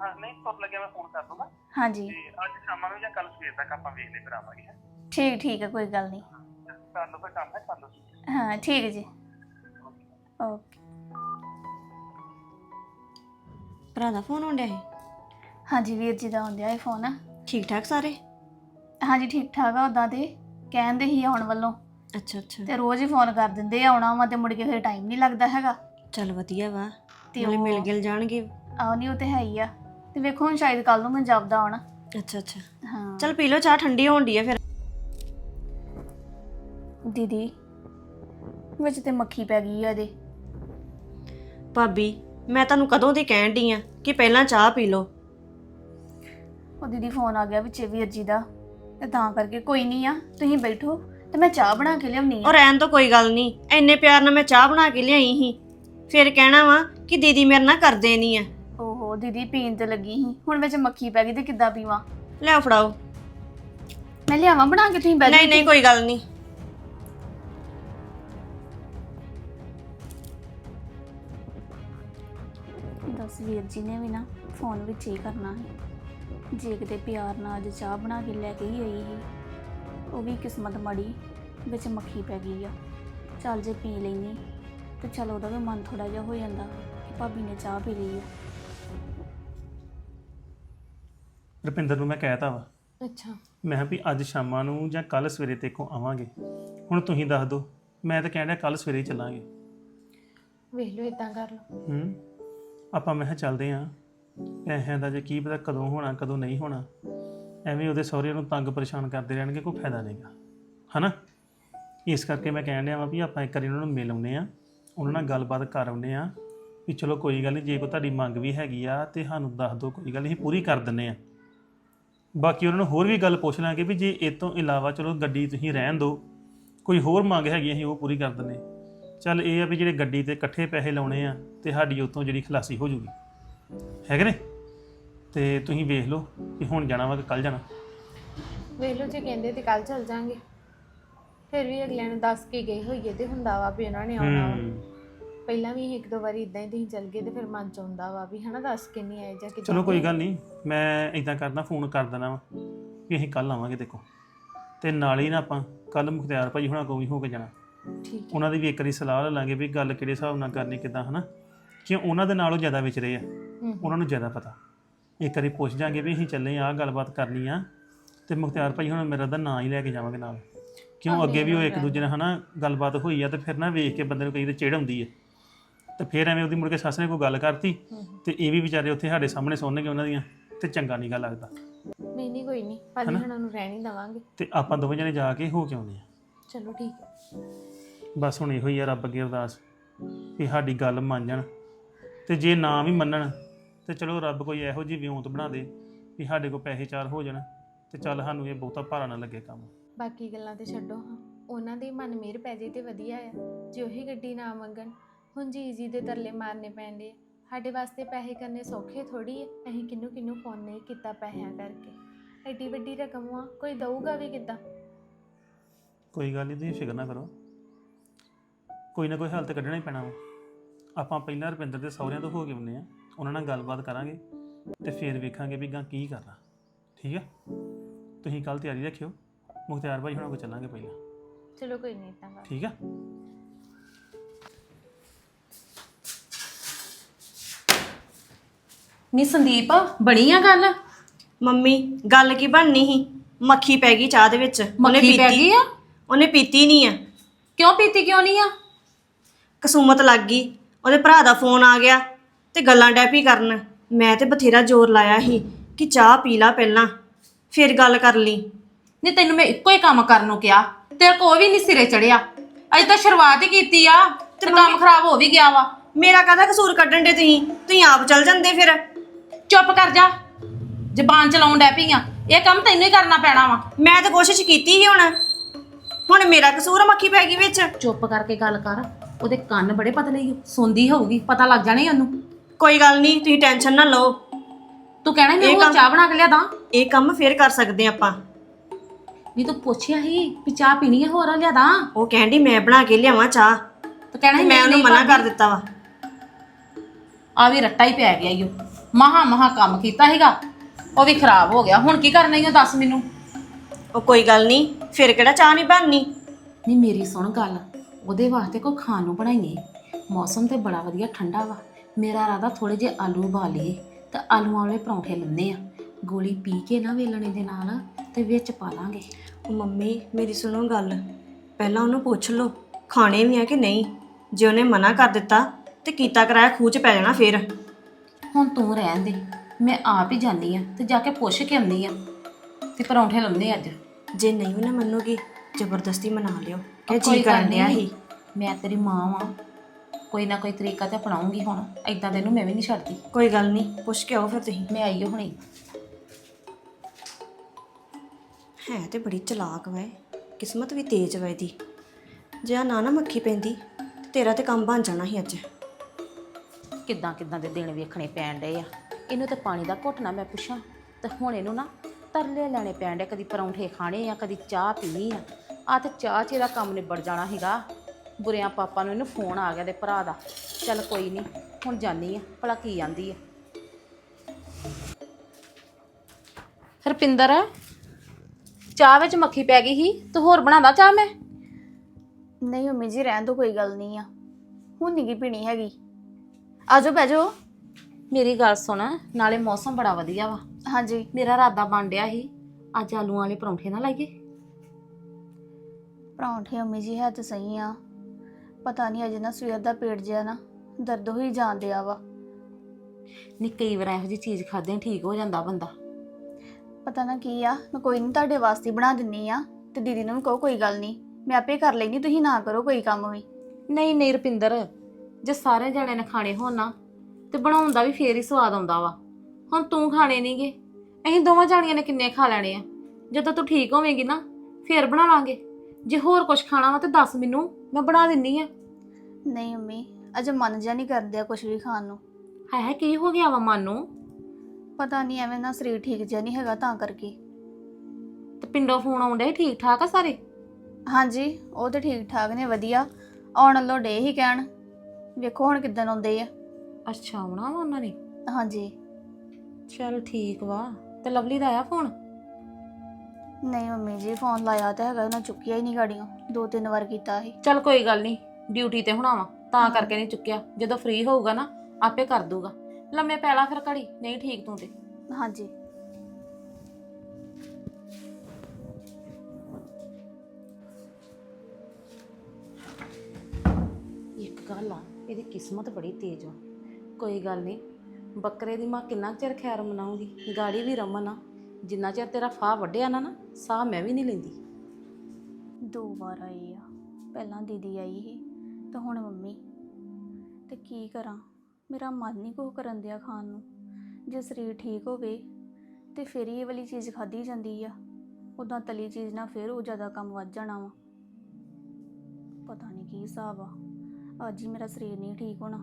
ਹਾਂ ਨਹੀਂ ਤੁਰ ਲੱਗਿਆ ਮੈਂ ਫੋਨ ਕਰ ਦੂੰਗਾ। ਹਾਂਜੀ। ਤੇ ਅੱਜ ਸ਼ਾਮਾਂ ਨੂੰ ਜਾਂ ਕੱਲ ਸਵੇਰ ਤੱਕ ਆਪਾਂ ਵੇਖ ਲੈ ਫਿਰ ਆਵਾਂਗੇ ਹੈਂ। ਠੀਕ ਠੀਕ ਆ ਕੋਈ ਗੱਲ ਨਹੀਂ ਕਰ ਲਓ ਫਿਰ ਕੰਮ ਹੈ ਕਰ ਲਓ ਹਾਂ ਠੀਕ ਜੀ। ਓਕੇ। ਭਰਾ ਦਾ ਫੋਨ ਆਉਂਦਿਆ ਸੀ? ਹਾਂਜੀ ਵੀਰ ਜੀ ਦਾ ਆਉਂਦਿਆ ਇਹ ਫੋਨ ਠੀਕ ਠਾਕ ਸਾਰੇ? ਹਾਂਜੀ ਠੀਕ ਠਾਕ ਆ ਉਦਾਂ ਤੇ। ਕਹਿੰਦੇ ਹੀ ਆਉਣ ਵੱਲੋਂ। ਅੱਛਾ ਅੱਛਾ। ਤੇ ਰੋਜ਼ ਹੀ ਫੋਨ ਕਰ ਦਿੰਦੇ ਆ ਆਉਣਾ ਵਾ ਤੇ ਮੁੜ ਕੇ ਫਿਰ ਟਾਈਮ ਨਹੀਂ ਲੱਗਦਾ ਹੈਗਾ। ਚੱਲ ਵਧੀਆ ਵਾ ਤੇ ਨਾਲੇ ਮਿਲ ਗਿਲ ਜਾਣਗੇ। ਆਹ ਨਹੀਂ ਉਹ ਤੇ ਹੈ ਹੀ ਆ। ਤੇ ਵੇਖੋ ਹੁਣ ਸ਼ਾਇਦ ਕੱਲ ਨੂੰ ਪੰਜਾਬ ਦਾ ਆਉਣਾ। ਅੱਛਾ ਅੱਛਾ। ਹਾਂ। ਚੱਲ ਪੀ ਲਓ ਚਾਹ ਠੰਡੀ ਹੋਣ ਦੀ ਆ ਫਿਰ। ਦੀਦੀ ਵਿੱਚ ਤੇ ਮੱਖੀ ਪੈ ਗਈ ਆ ਇਹਦੇ। ਭਾਬੀ ਮੈਂ ਤੁਹਾਨੂੰ ਕਦੋਂ ਦੀ ਕਹਿਣ ਡਈ ਆ ਕਿ ਪਹਿਲਾਂ ਚਾਹ ਪੀ ਲਓ। ਉਹ ਦੀਦੀ ਫੋਨ ਆ ਗਿਆ ਵਿੱਚ ਵੀਰ ਜੀ ਦਾ ਤੇ ਤਾਂ ਕਰਕੇ ਕੋਈ ਨਹੀਂ ਆ ਤੁਸੀਂ ਬੈਠੋ। ਤੇ ਮੈਂ ਚਾਹ ਬਣਾ ਕੇ ਲਿਆਉਣੀ ਆ। ਔਰ ਐਨ ਤਾਂ ਕੋਈ ਗੱਲ ਨਹੀਂ। ਐਨੇ ਪਿਆਰ ਨਾਲ ਮੈਂ ਚਾਹ ਬਣਾ ਕੇ ਲਿਆਈ ਸੀ। ਫਿਰ ਕਹਿਣਾ ਵਾ ਕਿ ਦੀਦੀ ਮੇਰੇ ਨਾਲ ਕਰਦੇ ਨਹੀਂ ਆ। ਓਹੋ ਦੀਦੀ ਪੀਣ ਤੇ ਲੱਗੀ ਸੀ। ਹੁਣ ਵਿੱਚ ਮੱਖੀ ਪੈ ਗਈ ਤੇ ਕਿੱਦਾਂ ਪੀਵਾਂ? ਲੈ ਫੜਾਓ। ਮੈਂ ਲਿਆਵਾਂ ਬਣਾ ਕੇ ਤੁਸੀਂ ਬੈਠ ਨਹੀਂ ਨਹੀਂ ਕੋਈ ਗੱਲ ਨਹੀਂ। ਦੱਸ ਵੀਰ ਜੀ ਨੇ ਵੀ ਨਾ ਫੋਨ ਵਿੱਚ ਹੀ ਕਰਨਾ ਹੈ ਜੇ ਕਿਤੇ ਪਿਆਰ ਨਾਲ ਅੱਜ ਚਾਹ ਬਣਾ ਕੇ ਲੈ ਕੇ ਹੀ ਆਈ ਸੀ। ਉਹ ਵੀ ਕਿਸਮਤ ਮਾੜੀ ਵਿੱਚ ਮੱਖੀ ਪੈ ਗਈ ਆ। ਚੱਲ ਜੇ ਪੀ ਲੈਣੀ ਤੇ ਚਲ ਉਹਦਾ ਵੀ ਮਨ ਥੋੜਾ ਜਿਹਾ ਹੋ ਜਾਂਦਾ ਕਿ ਭਾਬੀ ਨੇ ਚਾਹ ਪੀ ਲਈ ਆ। ਰੁਪਿੰਦਰ ਨੂੰ ਮੈਂ ਕਹਿਤਾ ਵਾ। ਅੱਛਾ। ਮੈਂ ਕਿਹਾ ਵੀ ਅੱਜ ਸ਼ਾਮਾਂ ਨੂੰ ਜਾਂ ਕੱਲ ਸਵੇਰੇ ਤੇ ਕੋ ਆਵਾਂਗੇ। ਹੁਣ ਤੁਸੀਂ ਦੱਸ ਦਿਓ ਮੈਂ ਤਾਂ ਕਹਿਣ ਡਿਆ ਕੱਲ ਸਵੇਰੇ ਹੀ ਚੱਲਾਂਗੇ। ਵੇਖ ਲਓ ਇਦਾਂ ਕਰ ਲਓ। ਹੂੰ ਆਪਾਂ ਮੈਂ ਕਿਹਾ ਚੱਲਦੇ ਆਂ। ਪੈਸਿਆਂ ਦਾ ਜੇ ਕੀ ਪਤਾ ਕਦੋਂ ਹੋਣਾ ਕਦੋਂ ਨਹੀਂ ਹੋਣਾ। ਐਵੇਂ ਉਹਦੇ ਸਹੁਰੇ ਨੂੰ ਤੰਗ ਪਰੇਸ਼ਾਨ ਕਰਦੇ ਰਹਿਣਗੇ, ਕੋਈ ਫਾਇਦਾ ਨਹੀਂਗਾ ਹਨਾ? ਇਸ ਕਰਕੇ ਮੈਂ ਕਹਿਣ ਡਿਆ ਵਾਂ ਵੀ ਆਪਾਂ ਇੱਕ ਵਾਰੀ ਉਹਨਾਂ ਨੂੰ ਮਿਲ ਆਉਂਦੇ ਆ, ਉਹਨਾਂ ਨਾਲ ਗੱਲਬਾਤ ਕਰ ਆਉਂਦੇ ਆ ਵੀ ਚਲੋ ਕੋਈ ਗੱਲ ਨਹੀਂ, ਜੇ ਕੋਈ ਤੁਹਾਡੀ ਮੰਗ ਵੀ ਹੈਗੀ ਆ ਤੇ ਸਾਨੂੰ ਦੱਸ ਦਿਓ, ਕੋਈ ਗੱਲ ਨਹੀਂ, ਅਸੀਂ ਪੂਰੀ ਕਰ ਦਿੰਨੇ ਆ। ਬਾਕੀ ਉਹਨਾਂ ਨੂੰ ਹੋਰ ਵੀ ਗੱਲ ਪੁੱਛ ਲਾਂਗੇ ਵੀ ਜੇ ਇਹ ਤੋਂ ਇਲਾਵਾ ਚਲੋ ਗੱਡੀ ਤੁਸੀਂ ਰਹਿਣ ਦਿਓ, ਕੋਈ ਹੋਰ ਮੰਗ ਹੈਗੀ ਅਸੀਂ ਉਹ ਪੂਰੀ ਕਰ ਦਿੰਨੇ ਚੱਲ ਇਹ ਆ ਵੀ ਜਿਹੜੇ ਗੱਡੀ ਤੇ ਇਕੱਠੇ ਪੈਸੇ ਲਾਉਣੇ ਆ ਤੇ ਸਾਡੀ ਉਤੋਂ ਜਿਹੜੀ ਖਲਾਸੀ ਹੋ ਜੂਗੀ। ਹੈਗੇ ਨੇ ਤੇ ਤੁਸੀਂ ਵੇਖ ਲਓ ਕਿ ਹੁਣ ਜਾਣਾ ਵਾ ਕਿ ਕੱਲ ਜਾਣਾ। ਵੇਖ ਲਓ ਜੇ ਕਹਿੰਦੇ ਤੇ ਕੱਲ ਚੱਲ ਜਾਾਂਗੇ। ਫਿਰ ਵੀ ਅਗਲਿਆਂ ਨੂੰ ਦੱਸ ਕੇ ਗਏ ਹੋਈਏ ਤੇ ਹੁੰਦਾ ਵਾ ਵੀ ਉਹਨਾਂ ਨੇ ਆਉਣਾ ਵਾ। ਪਹਿਲਾਂ ਵੀ ਇੱਕ ਦੋ ਵਾਰੀ ਇਦਾਂ ਹੀ ਤੁਸੀਂ ਚੱਲ ਗਏ ਤੇ ਫਿਰ ਮਨ ਚ ਆਉਂਦਾ ਵਾ ਵੀ ਹਨਾ ਦੱਸ ਕੇ ਨਹੀਂ ਆਏ ਜਾਂ ਕਿ ਚਲੋ ਕੋਈ ਗੱਲ ਨਹੀਂ ਮੈਂ ਇਦਾਂ ਕਰਦਾ ਫੋਨ ਕਰ ਦੇਣਾ ਵਾ ਵੀ ਅਸੀਂ ਕੱਲ ਆਵਾਂਗੇ ਦੇਖੋ। ਤੇ ਨਾਲ ਹੀ ਨਾ ਆਪਾਂ ਕੱਲ ਮੁਖਤਿਆਰ ਭਾਜੀ ਹੁਣਾਂ ਕੋਲ ਵੀ ਹੋ ਕੇ ਜਾਣਾ। ਠੀਕ ਉਹਨਾਂ ਦੀ ਵੀ ਇੱਕ ਵਾਰੀ ਸਲਾਹ ਲੈ ਲਾਂਗੇ ਵੀ ਗੱਲ ਕਿਹੜੇ ਹਿਸਾਬ ਨਾਲ ਕਰਨੀ ਕਿਦਾਂ ਹਨਾ? ਕਿਉਂ ਉਹਨਾਂ ਦੇ ਨਾਲੋਂ ਜ਼ਿਆਦਾ ਵਿਚਰੇ ਆ। ਹੂੰ। ਉਹਨਾਂ ਨੂੰ ਜ਼ਿਆਦਾ ਪਤਾ। ਇੱਕ ਵਾਰੀ ਪੁੱਛ ਜਾਾਂਗੇ ਵੀ ਅਸੀਂ ਚੱਲੇ ਆਹ ਗੱਲਬਾਤ ਕਰਨੀ ਆ। ਤੇ ਮੁਖਤਿਆਰ ਭਾਈ ਹੁਣ ਮੇਰਾ ਦਾ ਨਾਂ ਹੀ ਲੈ ਕੇ ਜਾਵਾਂਗੇ ਨਾਲ। ਕਿਉਂ ਅੱਗੇ ਵੀ ਉਹ ਇੱਕ ਦੂਜੇ ਨਾਲ ਹਨਾ ਗੱਲਬਾਤ ਹੋਈ ਆ ਤੇ ਫਿਰ ਨਾ ਵੇਖ ਕੇ ਬੰਦੇ ਨੂੰ ਕਈ ਤੇ ਚਿੜ ਹੁੰਦੀ ਹੈ ਤੇ ਫਿਰ ਐਵੇਂ ਉਹਦੀ ਮੁੜ ਕੇ ਸੱਸ ਨੇ ਕੋਈ ਗੱਲ ਕਰਤੀ ਤੇ ਇਹ ਵੀ ਵਿਚਾਰੇ ਉੱਥੇ ਸਾਡੇ ਸਾਹਮਣੇ ਸੁਣਨਗੇ ਉਹਨਾਂ ਦੀਆਂ ਤੇ ਚੰਗਾ ਨਹੀਂਗਾ ਲੱਗਦਾ। ਨਹੀਂ ਨਹੀਂ ਕੋਈ ਨਹੀਂ। ਭਾਜੀ ਹਣਾ ਨੂੰ ਰਹਿਣ ਹੀ ਦਵਾਂਗੇ। ਤੇ ਆਪਾਂ ਦੋਵੇਂ ਜਣੇ ਜਾ ਕੇ ਹੋ ਕੇ ਆਉਂਦੇ ਆ। ਚਲੋ ਠੀਕ ਹੈ। ਬਸ ਹੁਣ ਇਹੋ ਹੀ ਆ ਰੱਬ ਅੱਗੇ ਅਰਦਾਸ ਵੀ ਸਾਡੀ ਗੱਲ ਮੰਨ ਜਾਣ। ਤੇ ਜੇ ਨਾ ਵੀ ਮੰਨਣ ਤੇ ਚਲੋ ਰੱਬ ਕੋਈ ਇਹੋ ਜਿਹੀ ਵਿਉਂਤ ਬਣਾ ਦੇ ਵੀ ਸਾਡੇ ਕੋਲ ਪੈਸੇ ਚਾਰ ਹੋ ਜਾਣ ਤੇ ਚੱਲ ਸਾਨੂੰ ਇਹ ਬਹੁਤਾ ਭਾਰਾ ਨਾ ਲੱਗੇ ਕੰਮ। ਬਾਕੀ ਗੱਲਾਂ ਤੇ ਛੱਡੋ ਹਾਂ। ਉਹਨਾਂ ਦੇ ਮਨ ਮੇਰ ਪੈ ਜੇ ਤੇ ਵਧੀਆ ਆ। ਜੇ ਉਹੀ ਗੱਡੀ ਨਾ ਮੰਗਣ ਹੁਣ ਜੀ ਜੀ ਦੇ ਤਰਲੇ ਮਾਰਨੇ ਪੈਂਦੇ ਆ। ਸਾਡੇ ਵਾਸਤੇ ਪੈਸੇ ਕਰਨੇ ਸੌਖੇ ਥੋੜੀ ਹੈ ਅਸੀਂ ਕਿੰਨੂੰ ਕਿੰਨੂੰ ਫੋਨ ਨਹੀਂ ਕੀਤਾ ਪੈਸਿਆਂ ਕਰਕੇ। ਐਡੀ ਵੱਡੀ ਰਕਮ ਆ ਕੋਈ ਦਊਗਾ ਵੀ ਕਿੱਦਾਂ? ਕੋਈ ਗੱਲ ਨਹੀਂ ਤੁਸੀਂ ਫਿਕਰ ਨਾ ਕਰੋ। ਕੋਈ ਨਾ ਕੋਈ ਹੱਲ ਤੇ ਕੱਢਣਾ ਹੀ ਪੈਣਾ ਵਾ। ਆਪਾਂ ਪਹਿਲਾਂ ਰੁਪਿੰਦਰ ਦੇ ਸਹੁਰਿਆਂ ਤੋਂ ਹੋ ਕੇ ਆਉਂਦੇ ਆ ਉਹਨਾਂ ਨਾਲ ਗੱਲਬਾਤ ਕਰਾਂਗੇ ਤੇ ਫਿਰ ਵੇਖਾਂਗੇ ਵੀ ਗਾਂ ਕੀ ਕਰਨਾ। ਠੀਕ ਹੈ ਤੁਸੀਂ ਕੱਲ ਤਿਆਰੀ ਰੱਖਿਓ। ਮੁਖਤਿਆਰ ਭਾਈ ਹੁਣਾਂ ਕੋਲ ਚੱਲਾਂਗੇ ਪਹਿਲਾਂ। ਚਲੋ ਕੋਈ ਨਹੀਂ ਤਾਂ ਠੀਕ ਹੈ ਨੀ ਸੰਦੀਪ ਬਣੀ ਆ ਗੱਲ? ਮੰਮੀ ਗੱਲ ਕੀ ਬਣਨੀ ਸੀ? ਮੱਖੀ ਪੈ ਗਈ ਚਾਹ ਦੇ ਵਿੱਚ। ਉਹਨੇ ਮੱਖੀ ਪੈ ਗਈ ਆ? ਉਹਨੇ ਪੀਤੀ ਨਹੀਂ ਆ। ਕਿਉਂ ਪੀਤੀ ਕਿਉਂ ਨਹੀਂ ਆ? ਕਸੂਮਤ ਲੱਗ ਗਈ। ਉਹਦੇ ਭਰਾ ਦਾ ਫੋਨ ਆ ਗਿਆ। ਤੇ ਗੱਲਾਂ ਡੈਪੀ ਕਰਨ। ਮੈਂ ਤੇ ਬਥੇਰਾ ਜ਼ੋਰ ਲਾਇਆ ਸੀ ਕਿ ਚਾਹ ਪੀ ਲਾ ਪਹਿਲਾਂ ਫਿਰ ਗੱਲ ਕਰ ਲਈ। ਨਹੀਂ ਤੈਨੂੰ ਮੈਂ ਇੱਕੋ ਹੀ ਕੰਮ ਕਰਨ ਨੂੰ ਕਿਹਾ ਤੇਰੇ ਕੋ ਵੀ ਨਹੀਂ ਸਿਰੇ ਚੜਿਆ ਅਜੇ ਤਾਂ ਸ਼ੁਰੂਆਤ ਹੀ ਕੀਤੀ ਆ ਤੇ ਕੰਮ ਖਰਾਬ ਹੋ ਵੀ ਗਿਆ ਵਾ। ਮੇਰਾ ਕਾਹਦਾ ਕਸੂਰ ਕੱਢਣ ਦੇ ਤੁਸੀਂ? ਤੁਸੀਂ ਆਪ ਚੱਲ ਜਾਂਦੇ ਫਿਰ। ਚੁੱਪ ਕਰ ਜਾ। ਜ਼ਬਾਨ ਚਲਾਉਣ ਡੈ ਪਈ ਆ। ਇਹ ਕੰਮ ਤੈਨੂੰ ਹੀ ਕਰਨਾ ਪੈਣਾ ਵਾ। ਮੈਂ ਤਾਂ ਕੋਸ਼ਿਸ਼ ਕੀਤੀ ਸੀ ਹੁਣ। ਹੁਣ ਮੇਰਾ ਕਸੂਰ ਆ, ਮੱਖੀ ਪੈ ਗਈ ਵਿੱਚ। ਚੁੱਪ ਕਰਕੇ ਗੱਲ ਕਰ। ਉਹਦੇ ਕੰਨ ਬੜੇ ਪਤਲੇ ਹੀ ਸੁਣਦੀ ਹੋਊਗੀ ਪਤਾ ਲੱਗ ਜਾਣਾ ਹੀ ਉਹਨੂੰ। ਕੋਈ ਗੱਲ ਨਹੀਂ ਤੁਸੀਂ ਟੈਨਸ਼ਨ ਨਾ ਲਓ। ਤੂੰ ਕਹਿਣਾ ਮੈਂ ਇਹ ਉਹ ਕੰਮ- ਚਾਹ ਬਣਾ ਕੇ ਲਿਆਦਾ ਇਹ ਕੰਮ ਫਿਰ ਕਰ ਸਕਦੇ ਆਪਾਂ। ਨਹੀਂ ਤੂੰ ਪੁੱਛਿਆ ਹੀ ਵੀ ਚਾਹ ਪੀਣੀ ਹੈ ਹੋਰ ਲਿਆਦਾ ਉਹ ਕਹਿੰਦੀ ਮੈਂ ਬਣਾ ਕੇ ਲਿਆਵਾਂ ਚਾਹ। ਤੂੰ ਕਹਿਣਾ ਤੇ ਸੀ ਮੈਂ ਉਹਨੂੰ ਮਨਾ। ਕਰ ਦਿੱਤਾ ਵਾ। ਆ ਵੀ ਰੱਟਾ ਹੀ ਪੈ ਗਿਆ ਈਓ ਮਹਾ ਮਹਾ ਕੰਮ ਕੀਤਾ ਸੀਗਾ। ਉਹ ਵੀ ਖਰਾਬ ਹੋ ਗਿਆ। ਹੁਣ ਕੀ ਕਰਨਾ ਈਓ ਦੱਸ ਮੈਨੂੰ? ਉਹ ਕੋਈ ਗੱਲ ਨਹੀਂ ਫਿਰ ਕਿਹੜਾ ਚਾਹ ਨਹੀਂ ਬਣਨੀ ਨਹੀਂ ਮੇਰੀ ਸੁਣ ਗੱਲ। ਉਹਦੇ ਵਾਸਤੇ ਕੋਈ ਖਾਣ ਨੂੰ ਬਣਾਈਏ। ਮੌਸਮ ਤੇ ਬੜਾ ਵਧੀਆ ਠੰਡਾ ਵਾ। ਮੇਰਾ ਇਰਾਦਾ ਥੋੜੇ ਜਿਹੇ ਆਲੂ ਉਬਾਲ ਲਈਏ ਤੇ ਆਲੂਆਂ ਵਾਲੇ ਪਰੌਂਠੇ ਲੰਨੇ ਆ। ਗੋਲੀ ਪੀ ਕੇ ਨਾ ਵੇਲਣੇ ਦੇ ਨਾਲ ਤੇ ਵਿੱਚ ਪਾ ਲਾਂਗੇ। ਉਹ ਮੰਮੀ ਮੇਰੀ ਸੁਣੋ ਗੱਲ। ਪਹਿਲਾਂ ਉਹਨੂੰ ਪੁੱਛ ਲਓ ਖਾਣੇ ਵੀ ਆ ਕਿ ਨਹੀਂ? ਜੇ ਉਹਨੇ ਮਨਾ ਕਰ ਦਿੱਤਾ ਤੇ ਕੀਤਾ ਕਰਾਇਆ ਖੂਹ ਚ ਪੈ ਜਾਣਾ ਫਿਰ। ਹੁਣ ਤੂੰ ਰਹਿਣ ਦੇ ਮੈਂ ਆਪ ਹੀ ਜਾਨੀ ਆ ਤੇ ਜਾ ਕੇ ਪੁੱਛ ਕੇ ਆਉਂਦੀ ਆ ਤੇ ਪਰੌਂਠੇ ਲੰਨੇ ਅੱਜ। ਜੇ ਨਹੀਂ ਵੀ ਨਾ ਮੰਨੋਗੇ ਜ਼ਬਰਦਸਤੀ ਮਨਾ ਲਿਓ ਕਿ ਕੋਈ ਜੀ ਗੱਲ ਕਰਨ ਡਿਆ ਨਹੀਂ। ਸੀ ਮੈਂ ਤੇਰੀ ਮਾਂ ਵਾਂ। ਕੋਈ ਨਾ ਕੋਈ ਤਰੀਕਾ ਤੇ ਅਪਣਾਉਂਗੀ ਹੁਣ ਐਦਾਂ ਤੈਨੂੰ ਮੈਂ ਵੀ ਨਹੀਂ ਛੱਡਦੀ। ਕੋਈ ਗੱਲ ਨਹੀਂ ਪੁੱਛ ਕੇ ਆਓ ਫਿਰ ਤੁਸੀਂ। ਮੈਂ ਆਈ ਹੁਣੇ। ਹੈ ਤੇ ਬੜੀ ਚਲਾਕ ਵੈ ਕਿਸਮਤ ਵੀ ਤੇਜ਼ ਵੈ ਦੀ ਜੇ ਆਹ ਨਾ ਨਾ ਮੱਖੀ ਪੈਂਦੀ ਤੇ ਤੇਰਾ ਤੇ ਕੰਮ ਬਣ ਜਾਣਾ ਸੀ ਅੱਜ। ਕਿੱਦਾਂ ਕਿੱਦਾਂ ਦੇ ਦਿਨ ਵੇਖਣੇ ਪੈਣ ਡਏ ਆ। ਇਹਨੂੰ ਤੇ ਪਾਣੀ ਦਾ ਘੁੱਟ ਨਾ ਮੈਂ ਪੁੱਛਾਂ ਤੇ ਹੁਣ ਇਹਨੂੰ ਨਾ ਤਰਲੇ ਲੈਣੇ ਪੈਣ ਡੇ ਕਦੀ ਪਰੌਂਠੇ ਖਾਣੇ ਆ ਕਦੀ ਚਾਹ ਪੀਣੀ ਆ। ਆ ਤੇ ਚਾਹ ਚ ਇਹਦਾ ਕੰਮ ਨਿਬੜ ਜਾਣਾ ਸੀਗਾ। ਬੁਰਿਆਂ ਪਾਪਾ ਨੂੰ ਇਹਨੂੰ ਫੋਨ ਆ ਗਿਆ ਦੇ ਭਰਾ ਦਾ। ਚੱਲ ਕੋਈ ਨਹੀਂ ਹੁਣ ਜਾਨੀ ਆ ਭਲਾ ਕੀ ਆਂਦੀ ਆ। ਹਰਪਿੰਦਰ ਚਾਹ ਵਿੱਚ ਮੱਖੀ ਪੈ ਗਈ ਸੀ ਤੂੰ ਹੋਰ ਬਣਾਦਾ ਚਾਹ ਮੈਂ? ਨਹੀਂ ਮੰਮੀ ਜੀ ਰਹਿਣ ਦੋ ਕੋਈ ਗੱਲ ਨਹੀਂ ਆ। ਹੁਣ ਨਹੀਂ ਗੀ ਪੀਣੀ ਹੈਗੀ। ਆਜੋ ਬਹਿ ਜਾਓ ਮੇਰੀ ਗੱਲ ਸੁਣ ਨਾਲੇ ਮੌਸਮ ਬੜਾ ਵਧੀਆ ਵਾ। ਹਾਂਜੀ। ਮੇਰਾ ਇਰਾਦਾ ਬਣ ਡਿਆ ਸੀ ਅੱਜ ਆਲੂਆਂ ਵਾਲੇ ਪਰੌਂਠੇ ਨਾ ਲਾਈਏ। ਪਰੌਂਠੇ ਮੰਮੀ ਜੀ ਹੈ ਤੇ ਸਹੀ ਆ। ਪਤਾ ਨਹੀਂ ਅਜੇ ਨਾ ਸਵੇਰ ਦਾ ਪੇਟ ਜਿਆ ਨਾ ਦਰਦ ਹੋਈ ਜਾਣ ਡਿਆ ਵਾ। ਨਹੀਂ ਕਈ ਵਾਰ ਇਹੋ ਜਿਹੀ ਚੀਜ਼ ਖਾਦੇ ਠੀਕ ਹੋ ਜਾਂਦਾ ਬੰਦਾ। ਪਤਾ ਨਾ ਕੀ ਆ ਮੈਂ ਕੋਈ ਨਹੀਂ ਤੁਹਾਡੇ ਵਾਸਤੇ ਬਣਾ ਦਿੰਨੀ ਆ ਤੇ ਦੀਦੀ ਨੂੰ ਵੀ ਕਹੋ ਕੋਈ ਗੱਲ ਨਹੀਂ ਮੈਂ ਆਪੇ ਕਰ ਲੈਣੀ ਤੁਸੀਂ ਨਾ ਕਰੋ ਕੋਈ ਕੰਮ ਵੀ। ਨਹੀਂ ਨਹੀਂ ਰੁਪਿੰਦਰ ਜੇ ਸਾਰੇ ਜਣੇ ਨੇ ਖਾਣੇ ਹੋਣ ਨਾ ਤੇ ਬਣਾਉਣ ਦਾ ਵੀ ਫੇਰ ਹੀ ਸਵਾਦ ਆਉਂਦਾ ਵਾ। ਹੁਣ ਤੂੰ ਖਾਣੇ ਨਹੀਂਗੇ ਅਸੀਂ ਦੋਵਾਂ ਜਾਣੀਆਂ ਨੇ ਕਿੰਨੇ ਖਾ ਲੈਣੇ ਆ। ਜਦੋਂ ਤੂੰ ਠੀਕ ਹੋਵੇਂਗੀ ਨਾ ਫੇਰ ਬਣਾ ਲਾਂਗੇ। ਜੇ ਹੋਰ ਕੁਝ ਖਾਣਾ ਵਾ ਤੇ ਦੱਸ ਮੈਨੂੰ ਮੈਂ ਬਣਾ ਦਿੰਨੀ ਆ। ਨਹੀਂ ਮੰਮੀ ਅਜੇ ਮਨ ਜਿਆ ਨਹੀਂ ਕਰਦੇ ਆ ਕੁਝ ਵੀ ਖਾਣ ਨੂੰ। ਹੈ ਹੈ ਕੀ ਹੋ ਗਿਆ ਵਾ ਮਨ ਨੂੰ? ਪਤਾ ਨਹੀਂ ਐਵੇਂ ਨਾ ਸਰੀਰ ਠੀਕ ਜਿਹਾ ਨਹੀਂ ਹੈਗਾ ਤਾਂ ਕਰਕੇ। ਤੇ ਪਿੰਡੋਂ ਫੋਨ ਆਉਂਦੇ ਠੀਕ ਠਾਕ ਆ ਸਾਰੇ? ਹਾਂਜੀ ਉਹ ਤੇ ਠੀਕ ਠਾਕ ਨੇ ਵਧੀਆ। ਆਉਣ ਵੱਲੋਂ ਡੇ ਹੀ ਕਹਿਣ। ਵੇਖੋ ਹੁਣ ਕਿੱਦਣ ਆਉਂਦੇ ਆ। ਅੱਛਾ ਆਉਣਾ ਵਾ ਉਹਨਾਂ ਨੇ? ਹਾਂਜੀ। ਚਲ ਠੀਕ ਵਾ। ਤੇ ਲਵਲੀ ਦਾ ਆਇਆ ਫੋਨ? ਨਹੀਂ ਮੰਮੀ ਜੀ ਫੋਨ ਲਾਇਆ ਤਾਂ ਹੈਗਾ ਉਹਨਾਂ ਚੁੱਕਿਆ ਹੀ ਨਹੀਂ ਗਾੜੀਆਂ। ਦੋ ਤਿੰਨ ਵਾਰ ਕੀਤਾ ਸੀ। ਚਲ ਕੋਈ ਗੱਲ ਨਹੀਂ। ਡਿਊਟੀ ਤੇ ਹੋਣਾ ਵਾ ਤਾਂ ਕਰਕੇ ਨਹੀਂ ਚੁੱਕਿਆ। ਜਦੋਂ ਫ੍ਰੀ ਹੋਊਗਾ ਨਾ ਆਪੇ ਕਰ ਦੂਗਾ। ਲੰਮੇ ਪੈਲਾ ਫਿਰ ਘੜੀ ਨਹੀਂ ਠੀਕ ਤੂੰ ਤੇ। ਹਾਂਜੀ। ਇੱਕ ਗੱਲ ਆ ਇਹਦੀ ਕਿਸਮਤ ਬੜੀ ਤੇਜ਼ ਆ। ਕੋਈ ਗੱਲ ਨਹੀਂ ਬੱਕਰੇ ਦੀ ਮਾਂ ਕਿੰਨਾ ਕੁ ਚਿਰ ਖੈਰ ਮਨਾਉਂਗੀ ਗਾੜੀ ਵੀ ਰਮਨ ਆ। ਜਿੰਨਾ ਚਿਰ ਤੇਰਾ ਫਾਹ ਵੱਢਿਆ ਨਾ ਨਾ ਸਾਹ ਮੈਂ ਵੀ ਨਹੀਂ ਲੈਂਦੀ। ਦੋ ਵਾਰ ਆਈ ਆ। ਪਹਿਲਾਂ ਦੀਦੀ ਆਈ ਸੀ। ਤੇ ਹੁਣ ਮੰਮੀ, ਤੇ ਕੀ ਕਰਾਂ? ਮੇਰਾ ਮਨ ਨਹੀਂ ਕੋ ਕਰਨ ਦਿਆ ਖਾਣ ਨੂੰ। ਜੇ ਸਰੀਰ ਠੀਕ ਹੋਵੇ, ਤੇ ਫਿਰ ਹੀ ਇਹ ਵਾਲੀ ਚੀਜ਼ ਖਾਧੀ ਜਾਂਦੀ ਆ। ਉਦਾਂ ਤਲੀ ਚੀਜ਼ ਨਾਲ ਫਿਰ ਉਹ ਜ਼ਿਆਦਾ ਕੰਮ ਵੱਧ ਜਾਣਾ ਵਾ। ਪਤਾ ਨਹੀਂ ਕੀ ਹਿਸਾਬ ਆ। ਅੱਜ ਹੀ ਮੇਰਾ ਸਰੀਰ ਨਹੀਂ ਠੀਕ ਹੋਣਾ।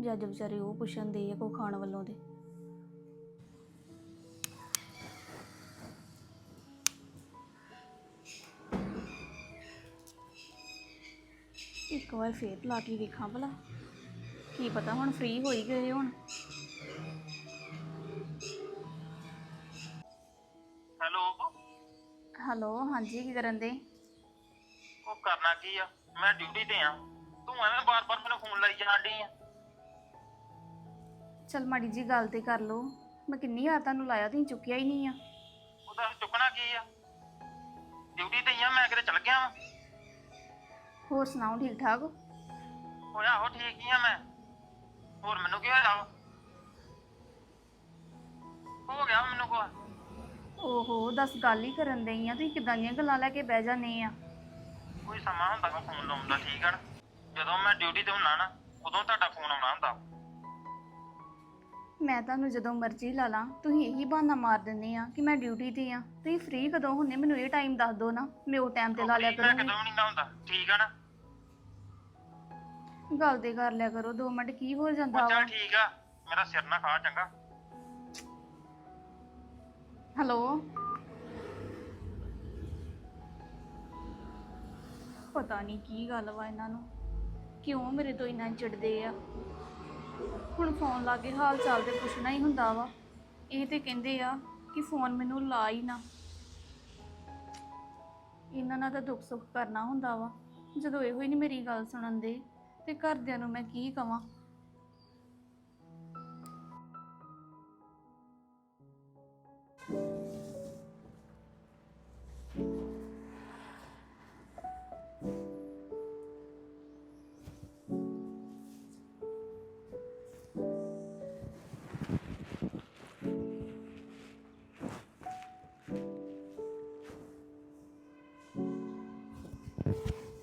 ਜੇ ਅੱਜ ਵਿਚਾਰੇ ਉਹ ਪੁੱਛਣ ਦੇ ਆ ਕੋ ਖਾਣ ਵੱਲੋਂ ਦੇ। ਇੱਕ ਵਾਰ ਫੇਰ ਲਾ ਕੇ ਵੇਖਾਂ ਭਲਾ। ਕੀ ਪਤਾ ਹੁਣ ਫ੍ਰੀ ਹੋਈ ਗਏ ਹੁਣ। ਹੈਲੋ। ਹੈਲੋ ਹਾਂਜੀ ਕੀ ਕਰਨ ਦੇ? ਉਹ ਕਰਨਾ ਕੀ ਆ? ਮੈਂ ਡਿਊਟੀ ਤੇ ਆ। ਤੂੰ ਐਵੇਂ ਬਾਰ-ਬਾਰ ਮੈਨੂੰ ਫੋਨ ਲਾਈ ਜਾਂਦੀ ਆ। ਚਲ ਮਾੜੀ ਜੀ ਗੱਲ ਤੇ ਕਰ ਲਓ। ਮੈਂ ਕਿੰਨੀ ਵਾਰ ਤੁਹਾਨੂੰ ਲਾਇਆ ਤੁਸੀਂ ਚੁੱਕਿਆ ਹੀ ਨਹੀਂ ਆ। ਉਹਦਾ ਚੁੱਕਣਾ ਕੀ ਆ? ਡਿਊਟੀ ਤੇ ਹੀ ਆ ਮੈਂ ਕਿਤੇ ਚਲ ਗਿਆ ਵਾਂ। ਹੋਰ ਸੁਣਾਓ ਠੀਕ ਠਾਕ? ਹੋਇਆ ਹੋ ਠੀਕ ਹੀ ਆ ਮੈਂ। ਹੋਰ ਮੈਨੂੰ ਕੀ ਹੋਇਆ ਵਾ? ਹੋ ਗਿਆ ਮੈਨੂੰ ਕੋ ਓਹੋ ਦੱਸ ਗੱਲ ਹੀ ਕਰਨ ਦੇ ਆ ਤੁਸੀਂ ਕਿਦਾਂ ਦੀਆਂ ਗੱਲਾਂ ਲੈ ਕੇ ਬਹਿ ਜਾਂਦੇ ਆ? ਕੋਈ ਸਮਾਂ ਹੁੰਦਾ ਵਾ ਫੋਨ ਲਾਉਣ ਦਾ ਠੀਕ ਆ ਨਾ? ਜਦੋਂ ਮੈਂ ਡਿਊਟੀ ਤੇ ਹੁੰਨਾ ਨਾ ਉਦੋਂ ਤੁਹਾਡਾ ਫੋਨ ਆਉਣਾ ਹੁੰਦਾ ਮੈਂ ਤੁਹਾਨੂੰ ਜਦੋਂ ਮਰਜ਼ੀ ਲਾ ਲਾਂ ਤੁਸੀਂ ਇਹੀ ਬਹਾਨਾ ਮਾਰ ਦਿੰਦੇ ਆ ਕਿ ਮੈਂ ਡਿਊਟੀ ਤੇ ਆ। ਤੁਸੀਂ ਫ੍ਰੀ ਕਦੋਂ ਹੁੰਦੇ? ਮੈਨੂੰ ਇਹ ਟਾਈਮ ਦੱਸ ਦਿਓ ਨਾ ਮੈਂ ਉਹ ਟਾਈਮ ਤੇ ਲਾ ਲਿਆ ਮੈਂ ਕਰੂੰਗੀ। ਕਦੋਂ ਨਹੀਂ ਨਾ ਹੁੰਦਾ ਠੀਕ ਆ ਨਾ? ਗੱਲ ਤੇ ਕਰ ਲਿਆ ਕਰੋ 2 ਮਿੰਟ ਕੀ ਹੋ ਜਾਂਦਾ ਉਹ ਚੱਲ ਠੀਕ ਆ ਮੇਰਾ ਸਿਰ ਨਾ ਖਾ ਚੰਗਾ। ਹੈਲੋ? ਪਤਾ ਨਹੀਂ ਕੀ ਗੱਲ ਵਾ ਇਹਨਾਂ ਨੂੰ। ਕਿਉਂ ਮੇਰੇ ਤੋਂ ਇੰਨਾ ਚਿੜਦੇ ਆ? ਹੁਣ ਫੋਨ ਲਾ ਕੇ ਹਾਲ ਚਾਲ ਤੇ ਪੁੱਛਣਾ ਹੀ ਹੁੰਦਾ ਵਾ। ਇਹ ਤੇ ਕਹਿੰਦੇ ਆ ਕਿ ਫੋਨ ਮੈਨੂੰ ਲਾ ਹੀ ਨਾ। ਇਹਨਾਂ ਨਾਲ ਤਾਂ ਦੁੱਖ ਸੁੱਖ ਕਰਨਾ ਹੁੰਦਾ ਵਾ। ਜਦੋਂ ਇਹੋ ਹੀ ਨਹੀਂ ਮੇਰੀ ਗੱਲ ਸੁਣਨ ਦੇ। ਤੇ ਘਰਦਿਆਂ ਨੂੰ ਮੈਂ ਕੀ ਕਵਾਂ?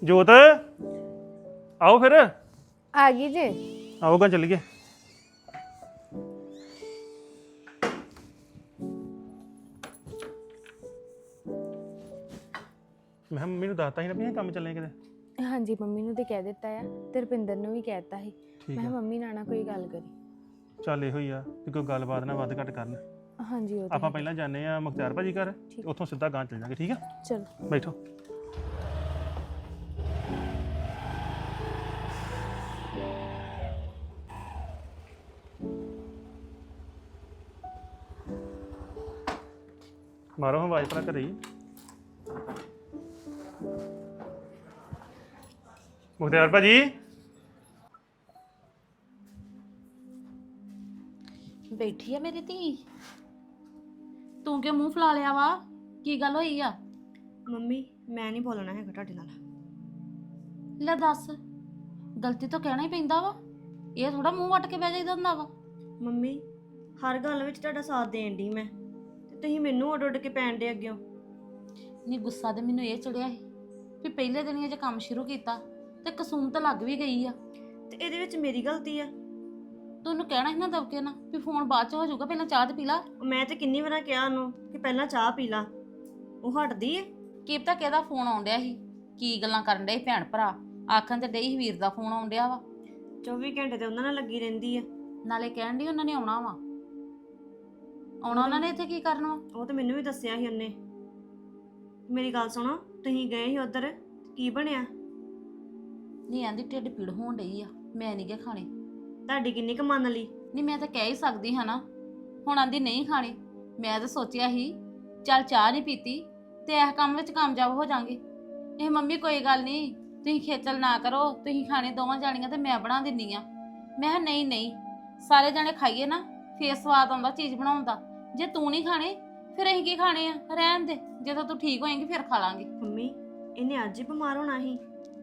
ਜੋਤ? ਆਓ ਫਿਰ। ਆ ਗਈ ਜੇ? ਆਓਗਾ ਚੱਲੀਏ। ਮੈਂ ਕਿਹਾ ਮੰਮੀ ਨੂੰ ਦੱਸਤਾ ਸੀ ਨਾ ਵੀ ਅਸੀਂ ਕੰਮ ਚੱਲੇ ਕਿਤੇ। ਹਾਂਜੀ ਮੰਮੀ ਨੂੰ ਤੇ ਕਹਿ ਦਿੱਤਾ ਆ। ਤੇ ਰੁਪਿੰਦਰ ਨੂੰ ਵੀ ਕਹਿ ਦਿੱਤਾ ਸੀ। ਠੀਕ ਮੈਂ ਕਿਹਾ ਆ ਮੰਮੀ ਨਾਲ ਨਾ ਕੋਈ ਗੱਲ ਕਰੀ। ਚੱਲ ਇਹੋ ਹੀ ਆ ਕਿ ਕੋਈ ਗੱਲਬਾਤ ਨਾ ਵੱਧ ਘੱਟ ਕਰਨ। ਹਾਂਜੀ ਉਹ ਆਪਾਂ ਪਹਿਲਾਂ ਜਾਂਦੇ ਆ ਮੁਖਤਿਆਰ ਭਾਜੀ ਘਰ। ਉੱਥੋਂ ਸਿੱਧਾ ਗਾਂ ਚੱਲ ਜਾਾਂਗੇ ਠੀਕ ਆ? ਚਲੋ। ਬੈਠੋ। ਮਾਰੋ ਹਾਂ ਆਵਾਜ਼ ਭਲਾ ਘਰੇ ਹੀ। ਮੁਖਤਿਆਰ ਭਾਜੀ। ਬੈਠੀ ਆ ਮੇਰੀ ਧੀ। ਤੂੰ ਕਿਉਂ ਮੂੰਹ ਫੁਲਾ ਲਿਆ ਵਾ? ਕੀ ਗੱਲ ਹੋਈ ਆ? ਮੰਮੀ ਮੈਂ ਨਹੀਂ ਬੋਲਣਾ ਹੈਗਾ ਤੁਹਾਡੇ ਨਾਲ। ਲੈ ਦੱਸ ਗਲਤੀ ਤਾਂ ਕਹਿਣਾ ਹੀ ਪੈਂਦਾ ਵਾ। ਇਹ ਥੋੜਾ ਮੂੰਹ ਵੱਟ ਕੇ ਬਹਿ ਜਾਈਦਾ ਹੁੰਦਾ ਵਾ। ਮੰਮੀ ਹਰ ਗੱਲ ਵਿੱਚ ਤੁਹਾਡਾ ਸਾਥ ਦੇਣ ਦੀ ਮੈਂ। ਤੁਸੀਂ ਮੈਨੂੰ ਉੱਡ ਉੱਡ ਕੇ ਪੈਣ ਦੇ ਅੱਗਿਓ ਨਹੀਂ ਗੁੱਸਾ ਤੇ ਮੈਨੂੰ ਇਹ ਚੜਿਆ ਸੀ ਵੀ ਪਹਿਲੇ ਦਿਨ ਹੀ ਜੇ ਕੰਮ ਸ਼ੁਰੂ ਕੀਤਾ ਤੇ ਕਸੂਮ ਤਾਂ ਲੱਗ ਵੀ ਗਈ ਆ। ਤੇ ਇਹਦੇ ਵਿੱਚ ਮੇਰੀ ਗਲਤੀ ਆ? ਤੂੰ ਉਹਨੂੰ ਕਹਿਣਾ ਸੀ ਨਾ ਦਬਕੇ ਨਾ ਵੀ ਫੋਨ ਬਾਅਦ ਚ ਹੋ ਜਾਊਗਾ ਪਹਿਲਾਂ ਚਾਹ ਤੇ ਪੀ ਲਾ। ਮੈਂ ਤੇ ਕਿੰਨੀ ਵਾਰ ਕਿਹਾ ਉਹਨੂੰ ਕਿ ਪਹਿਲਾਂ ਚਾਹ ਪੀ ਲਾ। ਉਹ ਹਟਦੀ ਏ ਕੀ ਪਤਾ ਕਿਹਦਾ ਫੋਨ ਆਉਣ ਡਿਆ ਸੀ? ਕੀ ਗੱਲਾਂ ਕਰਨ ਡਏ ਭੈਣ ਭਰਾ? ਆਖਣ ਤੇ ਡਈ ਸੀ ਵੀਰ ਦਾ ਫੋਨ ਆਉਣ ਡਿਆ ਵਾ। 24 ਘੰਟੇ ਤੇ ਉਹਨਾਂ ਨਾਲ ਲੱਗੀ ਰਹਿੰਦੀ ਆ। ਨਾਲੇ ਕਹਿਣ ਡਈ ਉਹਨਾਂ ਨੇ ਆਉਣਾ ਵਾ। ਆਉਣਾ ਉਹਨਾਂ ਨੇ ਇੱਥੇ ਕੀ ਕਰਨਾ ਵਾ? ਉਹ ਤੇ ਮੈਨੂੰ ਵੀ ਦੱਸਿਆ ਸੀ ਉਹਨੇ। ਮੇਰੀ ਗੱਲ ਸੁਣੋ ਤੁਸੀਂ ਗਏ ਸੀ ਉਧਰ ਕੀ ਬਣਿਆ? ਨਹੀਂ ਆਂਦੀ ਢਿੱਡ ਪੀੜ ਹੋਣ ਡਈ ਆ ਮੈਂ ਨਹੀਂ ਗੇ ਖਾਣੇ। ਤੁਹਾਡੀ ਕਿੰਨੀ ਕੁ ਮੰਨ ਲਈ? ਨਹੀਂ ਮੈਂ ਤਾਂ ਕਹਿ ਹੀ ਸਕਦੀ ਹਾਂ ਨਾ ਹੁਣ ਆਂਦੀ ਨਹੀਂ ਖਾਣੀ। ਮੈਂ ਤਾਂ ਸੋਚਿਆ ਸੀ ਚੱਲ ਚਾਹ ਨਹੀਂ ਪੀਤੀ ਤੇ ਇਹ ਕੰਮ ਵਿੱਚ ਕਾਮਯਾਬ ਹੋ ਜਾਾਂਗੇ। ਇਹ ਮੰਮੀ ਕੋਈ ਗੱਲ ਨਹੀਂ ਤੁਸੀਂ ਖੇਚਲ ਨਾ ਕਰੋ ਤੁਸੀਂ ਖਾਣੇ ਦੋਵਾਂ ਜਾਣੀਆਂ ਤੇ ਮੈਂ ਬਣਾ ਦਿੰਨੀ ਆ। ਮੈਂ ਕਿਹਾ ਨਹੀਂ ਨਹੀਂ ਸਾਰੇ ਜਾਣੇ ਖਾਈਏ ਨਾ ਫੇਰ ਸਵਾਦ ਆਉਂਦਾ ਚੀਜ਼ ਬਣਾਉਣ ਦਾ। ਜੇ ਤੂੰ ਨਹੀਂ ਖਾਣੇ ਫਿਰ ਅਸੀਂ ਕੀ ਖਾਣੇ ਆ? ਰਹਿਣ ਦੇ ਜਦੋਂ ਤੂੰ ਠੀਕ ਹੋਏਂਗੀ ਫਿਰ ਖਾ ਲਾਂਗੇ। ਮੰਮੀ ਇਹਨੇ ਅੱਜ ਹੀ ਬਿਮਾਰ ਹੋਣਾ ਸੀ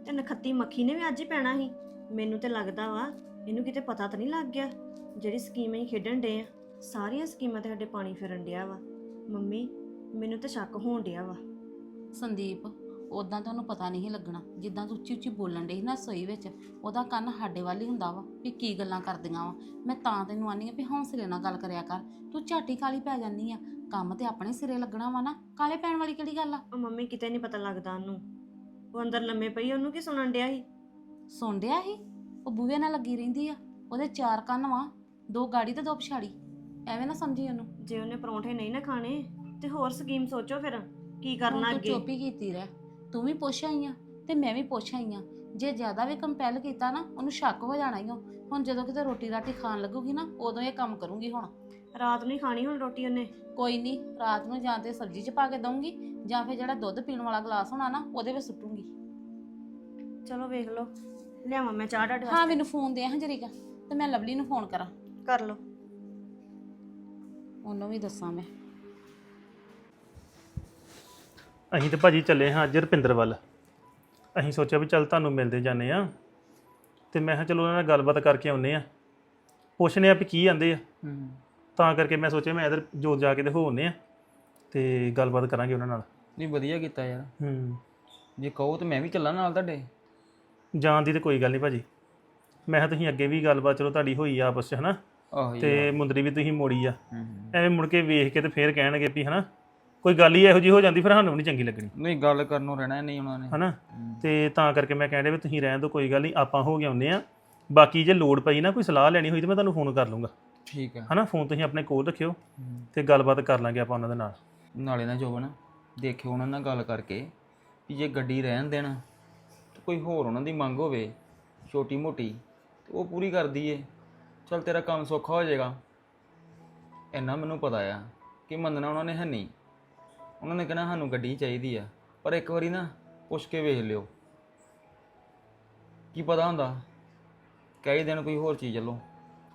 ਤੇ ਨਖੱਤੀ ਮੱਖੀ ਨੇ ਵੀ ਅੱਜ ਹੀ ਪੈਣਾ ਸੀ। ਮੈਨੂੰ ਤੇ ਲੱਗਦਾ ਵਾ ਇਹਨੂੰ ਕਿਤੇ ਪਤਾ ਤਾਂ ਨਹੀਂ ਲੱਗ ਗਿਆ ਜਿਹੜੀ ਸਕੀਮ ਅਸੀਂ ਖੇਡਣ ਡੇ ਆ। ਸਾਰੀਆਂ ਸਕੀਮਾਂ ਤੇ ਸਾਡੇ ਪਾਣੀ ਫਿਰਨ ਡਿਆ ਵਾ। ਮੰਮੀ ਮੈਨੂੰ ਤੇ ਸ਼ੱਕ ਹੋਣ ਡਿਆ ਵਾ। ਸੰਦੀਪ ਉਦਾਂ ਤੁਹਾਨੂੰ ਪਤਾ ਨਹੀਂ ਲੱਗਣਾ। ਜਿੱਦਾਂ ਤੂੰ ਉੱਚੀ ਉੱਚੀ ਬੋਲਣ ਡਈ ਸੀ ਨਾ ਸੋਈ ਵਿੱਚ ਉਹਦਾ ਕੰਨ ਸਾਡੇ ਵੱਲ ਹੀ ਹੁੰਦਾ ਵਾ ਵੀ ਕੀ ਗੱਲਾਂ ਕਰਦੀਆਂ ਵਾ। ਮੈਂ ਤਾਂ ਤੈਨੂੰ ਆਨੀ ਆ ਵੀ ਹੌਸਲੇ ਨਾਲ ਗੱਲ ਕਰਿਆ ਕਰ। ਤੂੰ ਝਾਟੀ ਕਾਲੀ ਪੈ ਜਾਂਦੀ ਆ। ਕੰਮ ਤੇ ਆਪਣੇ ਸਿਰੇ ਲੱਗਣਾ ਵਾ ਨਾ। ਕਾਲੇ ਪੈਣ ਵਾਲੀ ਕਿਹੜੀ ਗੱਲ ਆ? ਉਹ ਮੰਮੀ ਕਿਤੇ ਨਹੀਂ ਪਤਾ ਲੱਗਦਾ ਉਹਨੂੰ। ਉਹ ਅੰਦਰ ਲੰਮੇ ਪਈ ਉਹਨੂੰ ਕੀ ਸੁਣਨ ਡਿਆ ਸੀ? ਸੁਣ ਡਿਆ ਸੀ? ਉਹ ਬੂਹੇ ਨਾਲ ਲੱਗੀ ਰਹਿੰਦੀ ਆ। ਉਹਦੇ ਚਾਰ ਕੰਨ ਵਾ ਦੋ ਗਾੜੀ ਤੇ ਦੋ ਪਛਾੜੀ। ਐਵੇਂ ਨਾ ਸਮਝੀ ਉਹਨੂੰ। ਜੇ ਉਹਨੇ ਪਰੌਂਠੇ ਨਹੀਂ ਨਾ ਖਾਣੇ ਤੇ ਹੋਰ ਸਕੀਮ ਸੋਚੋ ਫਿਰ ਕੀ ਕਰਨਾ ਹੁਣ ਤੂੰ ਅੱਗੇ? ਚੁੱਪ ਹੀ ਕੀਤੀ ਰਹਿ। ਤੂੰ ਵੀ ਪੁੱਛ ਆਈ ਆ ਤੇ ਮੈਂ ਵੀ ਪੁੱਛ ਆਈ ਆ। ਜੇ ਜ਼ਿਆਦਾ ਵੀ ਕੰਪੈਲ ਕੀਤਾ ਨਾ ਉਹਨੂੰ ਸ਼ੱਕ ਹੋ ਜਾਣਾ ਹੀ ਹੁਣ ਜਦੋਂ ਕਿਤੇ ਰੋਟੀ ਰਾਟੀ ਖਾਣ ਲੱਗੂਗੀ ਨਾ ਉਦੋਂ ਇਹ ਕੰਮ ਕਰੂੰਗੀ ਹੁਣ। ਰਾਤ ਨੂੰ ਹੀ ਖਾਣੀ ਹੁਣ ਰੋਟੀ ਉਹਨੇ? ਕੋਈ ਨਹੀਂ ਰਾਤ ਨੂੰ ਜਾਂ ਤੇ ਸਬਜ਼ੀ 'ਚ ਪਾ ਕੇ ਦਊਂਗੀ ਜਾਂ ਫਿਰ ਜਿਹੜਾ ਦੁੱਧ ਪੀਣ ਵਾਲਾ ਗਲਾਸ ਹੋਣਾ ਨਾ ਉਹਦੇ ਵਿੱਚ ਸੁੱਟੂੰਗੀ। ਚਲੋ ਵੇਖ ਲਓ ਲਿਆਵਾਂ ਮੈਂ ਚਾਹ ਤੁਹਾਡੇ ਹਾਂ ਮੈਨੂੰ ਫੋਨ ਦੇ ਹਾਂ ਜਰੀਕਾ ਤੇ ਮੈਂ ਲਵਲੀ ਨੂੰ ਫੋਨ ਕਰਾਂ। ਕਰ ਲਓ। ਉਹਨੂੰ ਵੀ ਦੱਸਾਂ ਮੈਂ। ਅਸੀਂ ਤੇ ਭਾਜੀ ਚੱਲੇ ਹਾਂ ਅੱਜ ਰੁਪਿੰਦਰ ਵੱਲ। ਅਸੀਂ ਸੋਚਿਆ ਵੀ ਚੱਲ ਤੁਹਾਨੂੰ ਮਿਲਦੇ ਜਾਂਦੇ ਆ ਤੇ ਮੈਂ ਕਿਹਾ ਚਲੋ ਉਹਨਾਂ ਨਾਲ ਗੱਲਬਾਤ ਕਰਕੇ ਆਉਨੇ ਆ ਪੁੱਛਨੇ ਆ ਵੀ ਕੀ ਆਂਦੇ ਆ। ਤਾਂ ਕਰਕੇ ਮੈਂ ਸੋਚਿਆ ਮੈਂ ਇਧਰ ਜੋਤ ਜਾ ਕੇ ਤੇ ਹੋ ਆਉਂਦੇ ਆ ਤੇ ਗੱਲਬਾਤ ਕਰਾਂਗੇ ਉਹਨਾਂ ਨਾਲ। ਨਹੀਂ ਵਧੀਆ ਕੀਤਾ ਯਾਰ। ਹੂੰ। ਜੇ ਕਹੋ ਤੇ ਮੈਂ ਵੀ ਚੱਲਾਂ ਨਾਲ ਤੁਹਾਡੇ। ਜਾਣ ਦੀ ਤੇ ਕੋਈ ਗੱਲ ਨਹੀਂ ਭਾਜੀ। ਮੈਂ ਕਿਹਾ ਤੁਸੀਂ ਅੱਗੇ ਵੀ ਗੱਲਬਾਤ ਚਲੋ ਤੁਹਾਡੀ ਹੋਈ ਆ ਆਪਸ ਚ ਹਨਾ? ਆਹੋ ਤੇ ਮੁੰਦਰੀ ਵੀ ਤੁਸੀਂ ਮੋੜੀ ਆ। ਐਵੇਂ ਮੁੜ ਕੇ ਵੇਖ ਕੇ ਤੇ ਫੇਰ ਕਹਿਣਗੇ ਵੀ ਹਨਾ? ਕੋਈ ਗੱਲ ਹੀ ਇਹੋ ਜੀ ਹੋ ਜਾਂਦੀ ਫਿਰ ਸਾਨੂੰ ਨਹੀਂ ਚੰਗੀ ਲੱਗਣੀ। ਨਹੀਂ ਗੱਲ ਕਰਨ ਨੂੰ ਰਹਿਣਾ ਨਹੀਂ ਉਹਨਾਂ ਨੇ। ਹਨਾ? ਹੂੰ। ਤੇ ਤਾਂ ਕਰਕੇ ਮੈਂ ਕਹਿੰਦੇ ਵੀ ਤੁਸੀਂ ਰਹਿਣ ਦਿਓ ਕੋਈ ਗੱਲ ਨਹੀਂ ਆਪਾਂ ਹੋ ਕੇ ਆਉਂਦੇ ਆ ਬਾਕੀ ਜੇ ਲੋੜ ਪਈ ਨਾ ਕੋਈ ਸਲਾਹ ਲੈਣੀ ਹੋਈ ਤੇ ਮੈਂ ਤੁਹਾਨੂੰ ਫੋਨ ਕਰ ਲੂੰਗਾ। ਠੀਕ ਆ। ਹਨਾ ਫੋਨ ਤੁਸੀਂ ਆਪਣੇ ਕੋਲ ਰੱਖਿਓ ਹੂੰ। ਤੇ ਗੱਲਬਾਤ ਕਰ ਲਾਂਗੇ ਆਪਾਂ ਉਹਨਾਂ ਦੇ ਨਾਲ। ਨਾਲੇ ਨਾ ਜੋਬਨ ਦੇਖਿਓ ਉਹਨਾਂ ਨਾਲ ਗੱਲ ਕਰਕੇ ਵੀ ਜੇ ਗੱਡੀ ਰਹਿਣ ਦੇਣ ਤੇ ਕੋਈ ਹੋਰ ਉਹਨਾਂ ਦੀ ਮੰਗ ਹੋਵੇ ਛੋਟੀ ਮੋਟੀ ਤੇ ਉਹ ਪੂਰੀ ਕਰ ਦਈਏ। ਚਲ ਤੇਰਾ ਕੰਮ ਸੌਖਾ ਹੋ ਜਾਏਗਾ। ਇੰਨਾ ਮੈਨੂੰ ਪਤਾ ਆ ਕਿ ਮੰਨਣਾ ਉਹਨਾਂ ਨੇ ਹੈ ਨਹੀਂ। ਉਹਨਾਂ ਨੇ ਕਹਿਣਾ ਸਾਨੂੰ ਗੱਡੀ ਚਾਹੀਦੀ ਆ ਪਰ ਇੱਕ ਵਾਰੀ ਨਾ ਪੁੱਛ ਕੇ ਵੇਖ ਲਿਓ। ਕੀ ਪਤਾ ਹੁੰਦਾ? ਕਈ ਦਿਨ ਕੋਈ ਹੋਰ ਚੀਜ਼ ਲਓ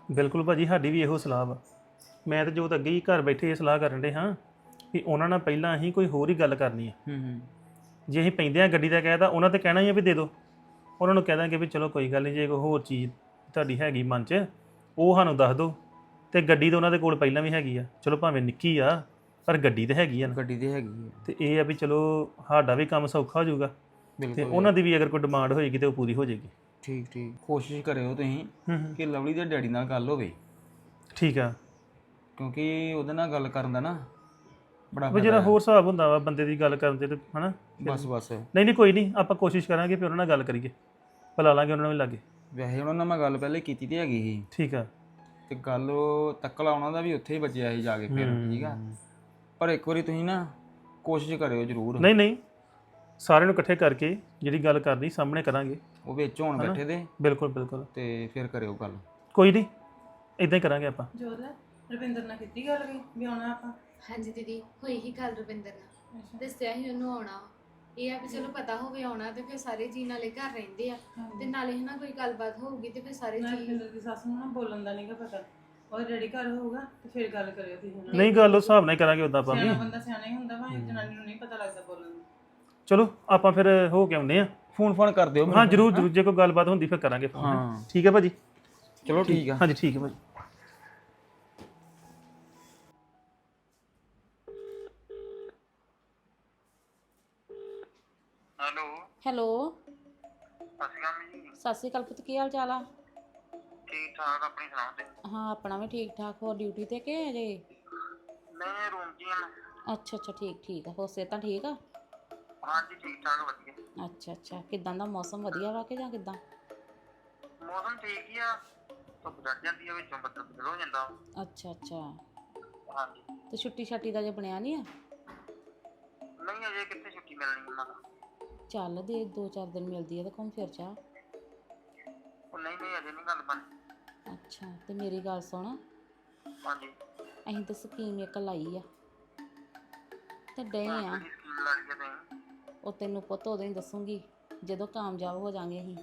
ਬਿਲਕੁਲ ਭਾਜੀ ਸਾਡੀ ਵੀ ਇਹੋ ਸਲਾਹ ਵਾ। ਮੈਂ ਤੇ ਜੋਤ ਅੱਗੇ ਹੀ ਘਰ ਬੈਠੇ ਇਹ ਸਲਾਹ ਕਰਨ ਦੇ ਹਾਂ ਵੀ ਉਹਨਾਂ ਨਾਲ ਪਹਿਲਾਂ ਅਸੀਂ ਕੋਈ ਹੋਰ ਹੀ ਗੱਲ ਕਰਨੀ ਹੈ ਹੂੰ ਹੂੰ। ਜੇ ਅਸੀਂ ਪੈਂਦੇ ਆ ਗੱਡੀ ਦਾ ਕਹਿਦਾ ਉਹਨਾਂ ਤੇ ਕਹਿਣਾ ਹੀ ਆ ਵੀ ਦੇ ਦਿਓ ਉਹਨਾਂ ਨੂੰ ਕਹਿ ਦਾਂਗੇ ਵੀ ਚਲੋ ਕੋਈ ਗੱਲ ਨਹੀਂ ਜੇ ਕੋਈ ਹੋਰ ਚੀਜ਼ ਤੁਹਾਡੀ ਹੈਗੀ ਮਨ 'ਚ ਉਹ ਸਾਨੂੰ ਦੱਸ ਦਿਓ ਤੇ ਗੱਡੀ ਤਾਂ ਉਹਨਾਂ ਦੇ ਕੋਲ ਪਹਿਲਾਂ ਵੀ ਹੈਗੀ ਆ। ਚਲੋ ਭਾਵੇਂ ਨਿੱਕੀ ਆ। ਪਰ ਗੱਡੀ ਤੇ ਹੈਗੀ ਆ ਨਾ। ਗੱਡੀ ਤੇ ਹੈਗੀ ਆ। ਤੇ ਇਹ ਆ ਵੀ ਚਲੋ ਸਾਡਾ ਵੀ ਕੰਮ ਸੌਖਾ ਹੋ ਜਾਊਗਾ। ਤੇ ਬਿਲਕੁਲ ਉਹਨਾਂ ਦੀ ਵੀ ਅਗਰ ਕੋਈ ਡਿਮਾਂਡ ਹੋਏਗੀ ਤੇ ਉਹ ਪੂਰੀ ਹੋ ਜਾਏਗੀ। ਠੀਕ ਠੀਕ। ਕੋਸ਼ਿਸ਼ ਕਰਿਓ ਤੁਸੀਂ ਹੂੰ ਹੂੰ। ਕਿ ਲਵਲੀ ਦੇ ਡੈਡੀ ਨਾਲ ਗੱਲ ਹੋਵੇ। ਠੀਕ ਆ। ਕਿਉਂਕਿ ਉਹਦੇ ਨਾਲ ਗੱਲ ਕਰਨ ਦਾ ਨਾ ਬੜਾ ਉਹ ਜਿਹੜਾ ਹੈ। ਹੋਰ ਹਿਸਾਬ ਹੁੰਦਾ ਵਾ ਬੰਦੇ ਦੀ ਗੱਲ ਕਰਨ ਤੇ ਹਨਾ? ਬਸ ਬਸ। ਨਹੀਂ ਨਹੀਂ ਕੋਈ ਨਹੀਂ। ਆਪਾਂ ਕੋਸ਼ਿਸ਼ ਕਰਾਂਗੇ ਵੀ ਉਹਨਾਂ ਨਾਲ ਗੱਲ ਕਰੀਏ। ਬੁਲਾ ਲਾਂਗੇ ਉਹਨਾਂ ਨੂੰ ਵੀ ਲਾਗੇ। ਵੈਸੇ ਉਹਨਾਂ ਨਾਲ ਮੈਂ ਗੱਲ ਪਹਿਲੇ ਕੀਤੀ ਤੇ ਹੈਗੀ ਸੀ। ਠੀਕ ਆ। ਤੇ ਗੱਲ ਉਹ ਤੱਕਲਾ ਉਹਨਾਂ ਦਾ ਵੀ ਉੱਥੇ ਹੀ ਵੱਜਿਆ ਸੀ ਜਾ ਕੇ ਫਿਰ ਠੀਕ ਆ? ਪਰ ਇੱਕ ਵਾਰੀ ਤੁਸੀਂ ਨਾ ਕੋਸ਼ਿਸ਼ ਕਰਿਓ ਜ਼ਰੂਰ। ਨਹੀਂ ਨਹੀਂ। ਸਾਰਿਆਂ ਨੂੰ ਇਕੱਠੇ ਕਰਕੇ ਜਿਹੜੀ ਗੱਲ ਕਰਨੀ ਸਾਹਮਣੇ ਕਰਾਂਗੇ। ਉਹ ਵਿੱਚ ਹੋਣ ਬੈਠੇ ਦੇ। ਬਿਲਕੁਲ ਬਿਲਕੁਲ। ਤੇ ਫਿਰ ਕਰਿਓ ਗੱਲ। ਕੋਈ ਨਹੀਂ ਇਦਾਂ ਹੀ ਕਰਾਂਗੇ ਆਪਾਂ। ਜੋਤ ਰਵਿੰਦਰ ਨਾਲ ਕੀਤੀ ਗੱਲ ਵੀ ਵੀ ਆਉਣਾ ਆਪਾਂ? ਹਾਂਜੀ ਦੀਦੀ ਹੋਈ ਹੀ ਗੱਲ ਰੁਪਿੰਦਰ ਨਾਲ। ਦੱਸਿਆ ਹੀ ਉਹਨੂੰ ਆਉਣਾ। ਇਹ ਆ ਵੀ ਚਲੋ ਪਤਾ ਹੋਵੇ ਆਉਣਾ ਤੇ ਫਿਰ ਸਾਰੇ ਜੀ ਨਾਲੇ ਘਰ ਰਹਿੰਦੇ ਆ। ਤੇ ਨਾਲੇ ਹਨਾ ਕੋਈ ਗੱਲਬਾਤ ਹੋਊਗੀ ਤੇ ਫਿਰ ਸਾਰੇ ਜੀ ਰਵਿੰਦਰ ਦੀ ਸੱਸ ਨੂੰ ਨਾ ਬੋਲਣ ਦਾ ਨਹੀਂਗਾ ਪਤਾ। ਉਹ ਡੈਡੀ ਘਰ ਹੋਊਗਾ ਤੇ ਫਿਰ ਗੱਲ ਕਰਿਓ ਤੁਸੀਂ ਉਹਨਾਂ ਨਾਲ। ਨਹੀਂ ਗੱਲ ਉਸ ਹਿਸਾਬ ਨਾਲ ਹੀ ਕਰਾਂਗੇ ਉਦਾਂ ਆਪਾਂ ਵੀ। ਸਿਆਣਾ ਬੰਦਾ ਸਿਆਣਾ ਹੀ ਹੁੰਦਾ ਵਾ ਇੱਕ ਜਨਾਨੀ ਨੂੰ ਨਹੀਂ ਪਤਾ ਲੱਗਦਾ ਬੋਲਣ ਦਾ ਚਲੋ ਆਪਾਂ ਫਿਰ ਹੋ ਕੇ ਆਉਂਦੇ ਆ ਫੋਨ ਫੋਨ ਕਰ ਦਿਓ ਹਾਂ ਮੈਨੂੰ। ਜਰੂਰ ਜਰੂਰ ਜੇ ਕੋਈ ਗੱਲਬਾਤ ਹੁੰਦੀ ਫਿਰ ਕਰਾਂਗੇ ਹੈਂ? ਹਾਂ। ਠੀਕ ਹੈ ਭਾਜੀ। ਚਲੋ ਠੀਕ ਆ। ਹਾਂਜੀ ਠੀਕ ਹੈ ਭਾਜੀ। ਹੈਲੋ। ਹੈਲੋ। ਸਤਿ ਸ਼੍ਰੀ ਅਕਾਲ ਜੀ। ਸਤਿ ਸ਼੍ਰੀ ਅਕਾਲ ਪੁੱਤ ਕੀ ਹਾਲ ਚਾਲ ਆ? ਠੀਕ ਠਾਕ ਆਪਣੀ ਸੁਣਾਓ ਤੇ ਹਾਂ ਆਪਣਾ ਵੀ ਠੀਕ ਠਾਕ ਹੋਰ ਡਿਊਟੀ ਤੇ ਕਿ ਅਜੇ ਮੈਂ ਰੂਮ 'ਚ ਹੀ ਹਾਂ ਅੱਛਾ ਅੱਛਾ ਠੀਕ ਠੀਕ ਆ ਹੋਰ ਸਿਹਤਾਂ ਠੀਕ ਆ? ਹਾਂਜੀ ਠੀਕ ਠਾਕ ਵਧੀਆ। ਅੱਛਾ ਅੱਛਾ ਕਿਦਾਂ ਦਾ ਮੌਸਮ ਵਧੀਆ ਵਾ ਕਿ ਜਾਂ ਕਿਦਾਂ? ਮੌਸਮ ਠੀਕ ਹੀ ਆ ਧੁੱਪ ਚੜ ਜਾਂਦੀ ਆ ਵਿੱਚੋਂ ਬੱਦਲ ਬੱਦਲ ਹੋ ਜਾਂਦਾ ਵਾ। ਅੱਛਾ ਅੱਛਾ। ਹਾਂਜੀ। ਤੇ ਛੁੱਟੀ ਛਾਟੀ ਦਾ ਜੇ ਬਣਿਆ ਨਹੀਂ ਆ? ਨਹੀਂ ਅਜੇ ਕਿੱਥੇ ਛੁੱਟੀ ਮਿਲਣੀ ਉਹਨਾਂ ਚੱਲ ਦੇ ਦੋ ਚਾਰ ਦਿਨ ਮਿਲਦੀ ਆ ਤੇ ਘੁੰਮ ਫਿਰ ਜਾ ਉਹ ਨਹੀਂ ਨਹੀਂ ਅਜੇ ਨਹੀਂ ਗੱਲ ਬਣੀ ਅੱਛਾ ਤੇ ਮੇਰੀ ਗੱਲ ਸੁਣ। ਹਾਂਜੀ। ਅਸੀਂ ਤੇ ਸਕੀਮ ਇੱਕ ਲਾਈ ਆ। ਤੇ ਡਏ ਆ। ਕਿਹੜੀ ਸਕੀਮ ਲਾ ਲਈ ਆ ਤੁਸੀਂ ਉਹ ਤੈਨੂੰ ਪੁੱਤ ਉਦੋਂ ਹੀ ਦੱਸੂਗੀ ਜਦੋਂ ਕਾਮਯਾਬ ਹੋ ਜਾਾਂਗੇ ਅਸੀਂ।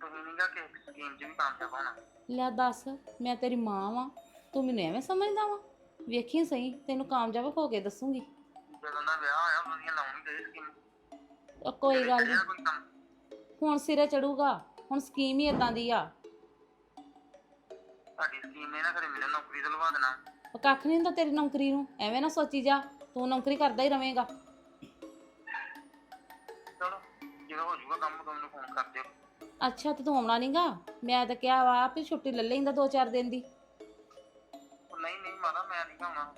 ਤੁਸੀਂ ਨਹੀਂਗਾ ਕਿ ਸਕੀਮ 'ਚ ਵੀ ਕਾਮਯਾਬ ਹੋਣਾ। ਲੈ ਦੱਸ ਮੈਂ ਤੇਰੀ ਮਾਂ ਵਾਂ ਤੂੰ ਮੈਨੂੰ ਐਵੇਂ ਸਮਝਦਾ ਵਾਂ? ਵੇਖੀ ਸਹੀ ਤੈਨੂੰ ਕਾਮਯਾਬ ਹੋ ਕੇ ਦੱਸੂਗੀ। ਜਦੋਂ ਦਾ ਵਿਆਹ ਹੋਇਆ ਉਦੋਂ ਦੀਆਂ ਲਾਉਣੀ ਗਈ ਸਕੀਮ। ਉਹ ਕੋਈ ਗੱਲ ਨਹੀਂ ਕੋਈ ਕੰਮ। ਹੁਣ ਸਿਰੇ ਚੜੂਗਾ ਹੁਣ ਸਕੀਮ ਹੀ ਇਦਾਂ ਦੀ ਆ। ਤੁਹਾਡੀ ਸਕੀਮ ਨੇ ਨਾ ਕਰੇ ਮੈਨੂੰ ਨੌਕਰੀ ਤੋਂ ਲਵਾ ਦੇਣਾ। ਉਹ ਕੱਖ ਨਹੀਂ ਹੁੰਦਾ ਤੇਰੀ ਨੌਕਰੀ ਨੂੰ ਐਵੇਂ ਨਾ ਸੋਚੀ ਜਾ ਤੂੰ ਨੌਕਰੀ ਕਰਦਾ ਹੀ ਰਵੇਂਗਾ। ਚਲੋ ਜਦੋਂ ਹੋ ਜਾਊਗਾ ਕੰਮ ਉਦੋਂ ਮੈਨੂੰ ਫੋਨ ਕਰ ਦਿਓ। ਅੱਛਾ ਤੇ ਤੂੰ ਆਉਣਾ ਨਹੀਂਗਾ ਮੈਂ ਤਾਂ ਕਿਹਾ ਵਾ ਵੀ ਛੁੱਟੀ ਲੈ ਲੈਂਦਾ ਦੋ ਚਾਰ ਦਿਨ ਦੀ। ਉਹ ਨਹੀਂ ਨਹੀਂ ਮਾਤਾ ਮੈਂ ਨਹੀਂ ਆਉਣਾ।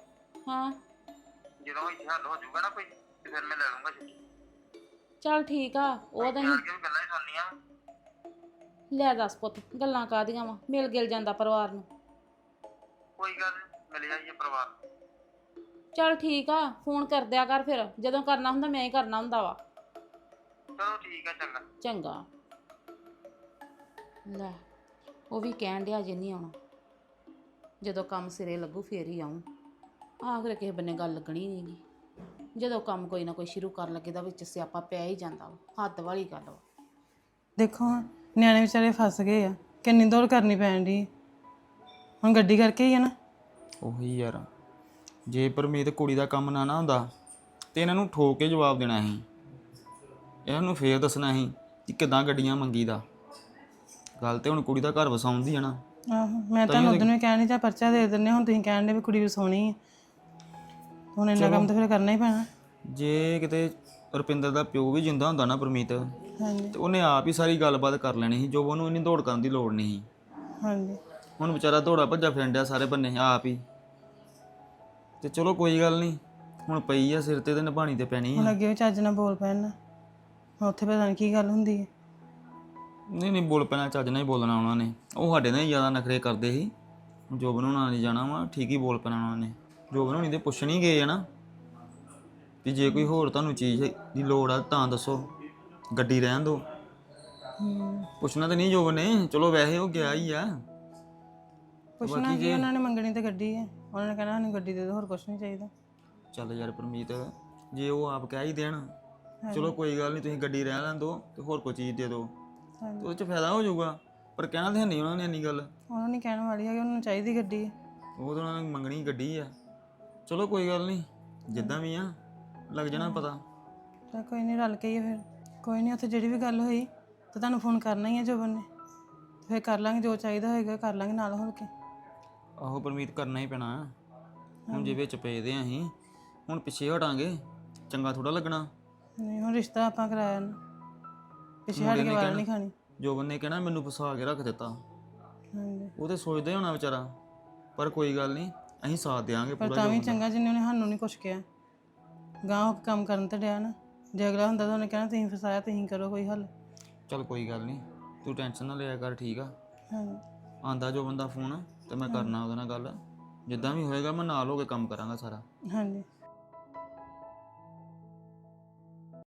ਹਾਂ। ਜਦੋਂ ਇੱਥੇ ਹੱਲ ਹੋ ਜਾਊਗਾ ਨਾ ਕੋਈ ਤੇ ਫਿਰ ਮੈਂ ਲੈ ਲੂੰਗਾ ਛੁੱਟੀ। ਚੱਲ ਠੀਕ ਆ ਉਹ ਤਾਂ ਜਾਣ ਅਸੀਂ ਕੇ ਵੀ ਗੱਲਾਂ ਹੀ ਸੁਣਨੀਆਂ। ਲੈ ਦੱਸ ਪੁੱਤ ਗੱਲਾਂ ਕਾਦੀਆਂ ਵਾ? ਮਿਲ ਗਿਲ ਜਾਂਦਾ ਪਰਿਵਾਰ ਨੂੰ। ਕੋਈ ਗੱਲ ਨੀ, ਮਿਲ ਜਾਈਏ ਪਰਿਵਾਰ ਚੱਲ ਠੀਕ ਆ ਫੋਨ ਕਰ ਦਿਆ ਕਰ ਫਿਰ। ਜਦੋਂ ਕਰਨਾ ਹੁੰਦਾ ਮੈਂ ਹੀ ਕਰਨਾ ਹੁੰਦਾ ਵਾ। ਚਲੋ ਠੀਕ ਹੈ ਚੰਗਾ। ਚੰਗਾ। ਲੈ ਉਹ ਵੀ ਕਹਿਣ ਡਿਆ ਜੇ ਨਹੀਂ ਆਉਣਾ। ਜਦੋਂ ਕੰਮ ਸਿਰੇ ਲੱਗੂ ਫੇਰ ਹੀ ਆਉਂ ਆਖਰ ਕਿਸੇ ਬੰਨੇ ਗੱਲ ਲੱਗਣੀ ਨਹੀਂਗੀ ਜਦੋਂ ਕੰਮ ਕੋਈ ਨਾ ਕੋਈ ਸ਼ੁਰੂ ਕਰਨ ਲੱਗੇ ਦਾ ਵਿੱਚ ਸਿਆਪਾ ਪਿਆ ਹੀ ਜਾਂਦਾ ਵਾ। ਹੱਦ ਵਾਲੀ ਗੱਲ ਵਾ। ਦੇਖੋ ਹਾਂ, ਨਿਆਣੇ ਵਿਚਾਰੇ ਫਸ ਗਏ ਆ। ਕਿੰਨੀ ਦੌੜ ਕਰਨੀ ਪੈਣ ਦੀ ਹੁਣ ਗੱਡੀ ਕਰਕੇ ਹੀ ਆ ਨਾ। ਉਹੀ ਯਾਰ। ਜੇ ਪਰਮੀਤ ਕੁੜੀ ਦਾ ਕੰਮ ਨਾ ਨਾ ਹੁੰਦਾ ਤੇ ਇਹਨਾਂ ਨੂੰ ਠੋਕ ਕੇ ਜਵਾਬ ਦੇਣਾ ਸੀ। ਇਹਨਾਂ ਨੂੰ ਫੇਰ ਦੱਸਣਾ ਸੀ ਕਿ ਕਿਦਾਂ ਗੱਡੀਆਂ ਮੰਗੀ ਦਾ ਗੱਲ ਤੇ ਹੁਣ ਕੁੜੀ ਦਾ ਘਰ ਵਸਾਉਂਦੀ ਆ ਨਾ। ਆਹੋ ਮੈਂ ਤੁਹਾਨੂੰ ਉਦੋਂ ਵੀ ਕਹਿਣ ਚਾ ਪਰਚਾ ਦੇ ਦਿੰਨੇ ਹੁਣ ਤੁਸੀਂ ਕਹਿਣ ਦੇ ਵੀ ਕੁੜੀ ਵੀ ਸੋਹਣੀ ਹੈ ਹੁਣ ਇੰਨਾ ਕੰਮ ਤਾਂ ਫਿਰ ਕਰਨਾ ਹੀ ਪੈਣਾ। ਜੇ ਕਿਤੇ ਰੁਪਿੰਦਰ ਦਾ ਪਿਓ ਵੀ ਜਿੰਦਾ ਹੁੰਦਾ ਨਾ ਪਰਮੀਤ ਹਾਂਜੀ। ਤੇ ਉਹਨੇ ਆਪ ਹੀ ਸਾਰੀ ਗੱਲਬਾਤ ਕਰ ਲੈਣੀ ਸੀ ਜੋ ਉਹਨੂੰ ਇੰਨੀ ਦੌੜ ਕਰਨ ਦੀ ਲੋੜ ਨਹੀਂ ਸੀ। ਹਾਂਜੀ। ਹੁਣ ਵਿਚਾਰਾ ਦੌੜਾ ਭੱਜਾ ਫਿਰਨ ਡਿਆ ਸਾਰੇ ਬੰਨੇ ਆਪ ਹੀ। ਤੇ ਚਲੋ ਕੋਈ ਗੱਲ ਨਹੀਂ ਹੁਣ ਪਈ ਆ ਸਿਰ ਤੇ ਤੇ ਨਿਭਾਣੀ ਤੇ ਪੈਣੀ ਹੁਣ ਅੱਗੇ ਵੀ ਚੱਜ ਨਾਲ ਬੋਲ ਪੈਣ ਨਾ ਹੁਣ ਉੱਥੇ ਪਤਾ ਨਹੀਂ ਕੀ ਗੱਲ ਹੁੰਦੀ ਹੈ ਨਹੀਂ ਨਹੀਂ ਬੋਲ ਪੈਣਾ ਚੱਜ ਨਾਲ ਹੀ ਬੋਲਣਾ ਉਹਨਾਂ ਨੇ। ਉਹ ਸਾਡੇ ਨਾਲ ਹੀ ਜ਼ਿਆਦਾ ਨਖਰੇ ਕਰਦੇ ਸੀ। ਜੋ ਬਣਾਉਣਾ ਨਹੀਂ ਜਾਣਾ ਵਾ ਠੀਕ ਹੀ ਬੋਲ ਪੈਣਾ ਉਹਨਾਂ ਨੇ। ਜੋ ਬਣਾਉਣੀ ਤੇ ਪੁੱਛਣ ਹੀ ਗਏ ਆ ਨਾ ਵੀ ਜੇ ਕੋਈ ਹੋਰ ਤੁਹਾਨੂੰ ਚੀਜ਼ ਦੀ ਲੋੜ ਆ ਤਾਂ ਦੱਸੋ। ਗੱਡੀ ਰਹਿਣ ਦਿਓ ਪੁੱਛਣਾ ਤਾਂ ਨਹੀਂ ਨੇ ਚਲੋ ਵੈਸੇ ਉਹ ਗਿਆ ਹੀ ਆ। ਪੁੱਛਣਾ ਕੀ ਉਹਨਾਂ ਨੇ ਮੰਗਣੀ ਤੇ ਗੱਡੀ ਹੈ। ਉਹਨਾਂ ਨੇ ਕਹਿਣਾ ਸਾਨੂੰ ਗੱਡੀ ਦੇ ਦਿਓ ਹੋਰ ਕੁਝ ਨਹੀਂ ਚਾਹੀਦਾ। ਚੱਲ ਯਾਰ ਪਰਮੀਤ ਜੇ ਉਹ ਆਪ ਕਹਿ ਹੀ ਦੇਣ ਚਲੋ ਕੋਈ ਗੱਲ ਨਹੀਂ ਤੁਸੀਂ ਗੱਡੀ ਰਹਿ ਲੈਣ ਦਿਓ ਤੇ ਹੋਰ ਕੋਈ ਚੀਜ਼ ਦੇ ਦਿਓ ਤੇ ਉਹਦੇ ਚ ਫਾਇਦਾ ਹੋ ਜਾਊਗਾ ਪਰ ਕਹਿਣਾ ਤਾਂ ਨਹੀਂ ਉਹਨਾਂ ਨੇ ਇੰਨੀ ਗੱਲ। ਉਹਨਾਂ ਨੇ ਕਹਿਣ ਵਾਲੀ ਹੈ ਕਿ ਉਹਨਾਂ ਨੂੰ ਚਾਹੀਦੀ ਗੱਡੀ ਹੈ। ਉਹ ਤਾਂ ਉਹਨਾਂ ਨੇ ਮੰਗਣੀ ਗੱਡੀ ਆ। ਚਲੋ ਕੋਈ ਗੱਲ ਨਹੀਂ ਜਿੱਦਾਂ ਵੀ ਆ ਲੱਗ ਜਾਣਾ ਪਤਾ। ਤਾਂ ਕੋਈ ਨਹੀਂ ਰਲ ਕੇ ਹੀ ਆ ਫਿਰ। ਕੋਈ ਨਹੀਂ ਉੱਥੇ ਜਿਹੜੀ ਵੀ ਗੱਲ ਹੋਈ ਤਾਂ ਤੁਹਾਨੂੰ ਫੋਨ ਕਰਨਾ ਹੀ ਹੈ ਜੋਬਨ ਨੇ। ਫਿਰ ਕਰ ਲਾਂਗੇ ਜੋ ਚਾਹੀਦਾ ਹੋਏਗਾ ਕਰ ਲਾਂਗੇ ਨਾਲ ਹੋ ਕੇ। ਆਹੋ ਪਰਮੀਤ ਕਰਨਾ ਹੀ ਪੈਣਾ। ਹੁਣ ਜੇ ਵਿੱਚ ਪਏਦੇ ਆਂ ਅਸੀਂ ਹੁਣ ਪਿੱਛੇ ਹਟਾਂਗੇ ਚੰਗਾ ਥੋੜਾ ਲੱਗਣਾ। ਨਹੀਂ ਹੁਣ ਰਿਸ਼ਤਾ ਆਪਾਂ ਕਰਾਇਆ ਨਾ। ਪਿੱਛੇ ਹਟ ਕੇ ਵਾਲ ਨਹੀਂ ਖਾਣੀ। ਜੋਬਨ ਨੇ ਕਹਿਣਾ ਮੈਨੂੰ ਫਸਾ ਕੇ ਰੱਖ ਦਿੱਤਾ। ਹਾਂਜੀ। ਉਹ ਤੇ ਸੋਚਦਾ ਹੀ ਹੋਣਾ ਵਿਚਾਰਾ ਪਰ ਕੋਈ ਗੱਲ ਨਹੀਂ ਅਸੀਂ ਸਾਥ ਦੇਵਾਂਗੇ ਪਰ ਪੂਰਾ ਤਾਂ ਵੀ। ਚੰਗਾ ਜਿੰਨੇ ਉਹਨੇ ਸਾਨੂੰ ਨਹੀਂ ਕੁਛ ਕਿਹਾ। ਗਾਂ ਹੋ ਕੇ ਕੰਮ ਕਰਨ ਤੇ ਡਿਆ ਨਾ। ਜੇ ਅਗਲਾ ਹੁੰਦਾ ਤਾਂ ਉਹਨੇ ਕਹਿਣਾ ਤੁਸੀਂ ਫਸਾਇਆ ਤੁਸੀਂ ਕਰੋ ਕੋਈ ਹੱਲ। ਚੱਲ ਕੋਈ ਗੱਲ ਨਹੀਂ ਤੂੰ ਟੈਨਸ਼ਨ ਨਾ ਲਿਆ ਕਰ ਠੀਕ ਆ? ਹਾਂਜੀ ਆਂਦਾ ਜੋ ਬੰਦਾ ਫੋਨ ਤੇ ਮੈਂ ਕਰਨਾ ਉਹਦੇ ਨਾਲ ਗੱਲ। ਜਿੱਦਾਂ ਵੀ ਹੋਏਗਾ ਮੈਂ ਨਾਲ ਹੋ ਕੇ ਕੰਮ ਕਰਾਂਗਾ ਸਾਰਾ। ਹਾਂਜੀ।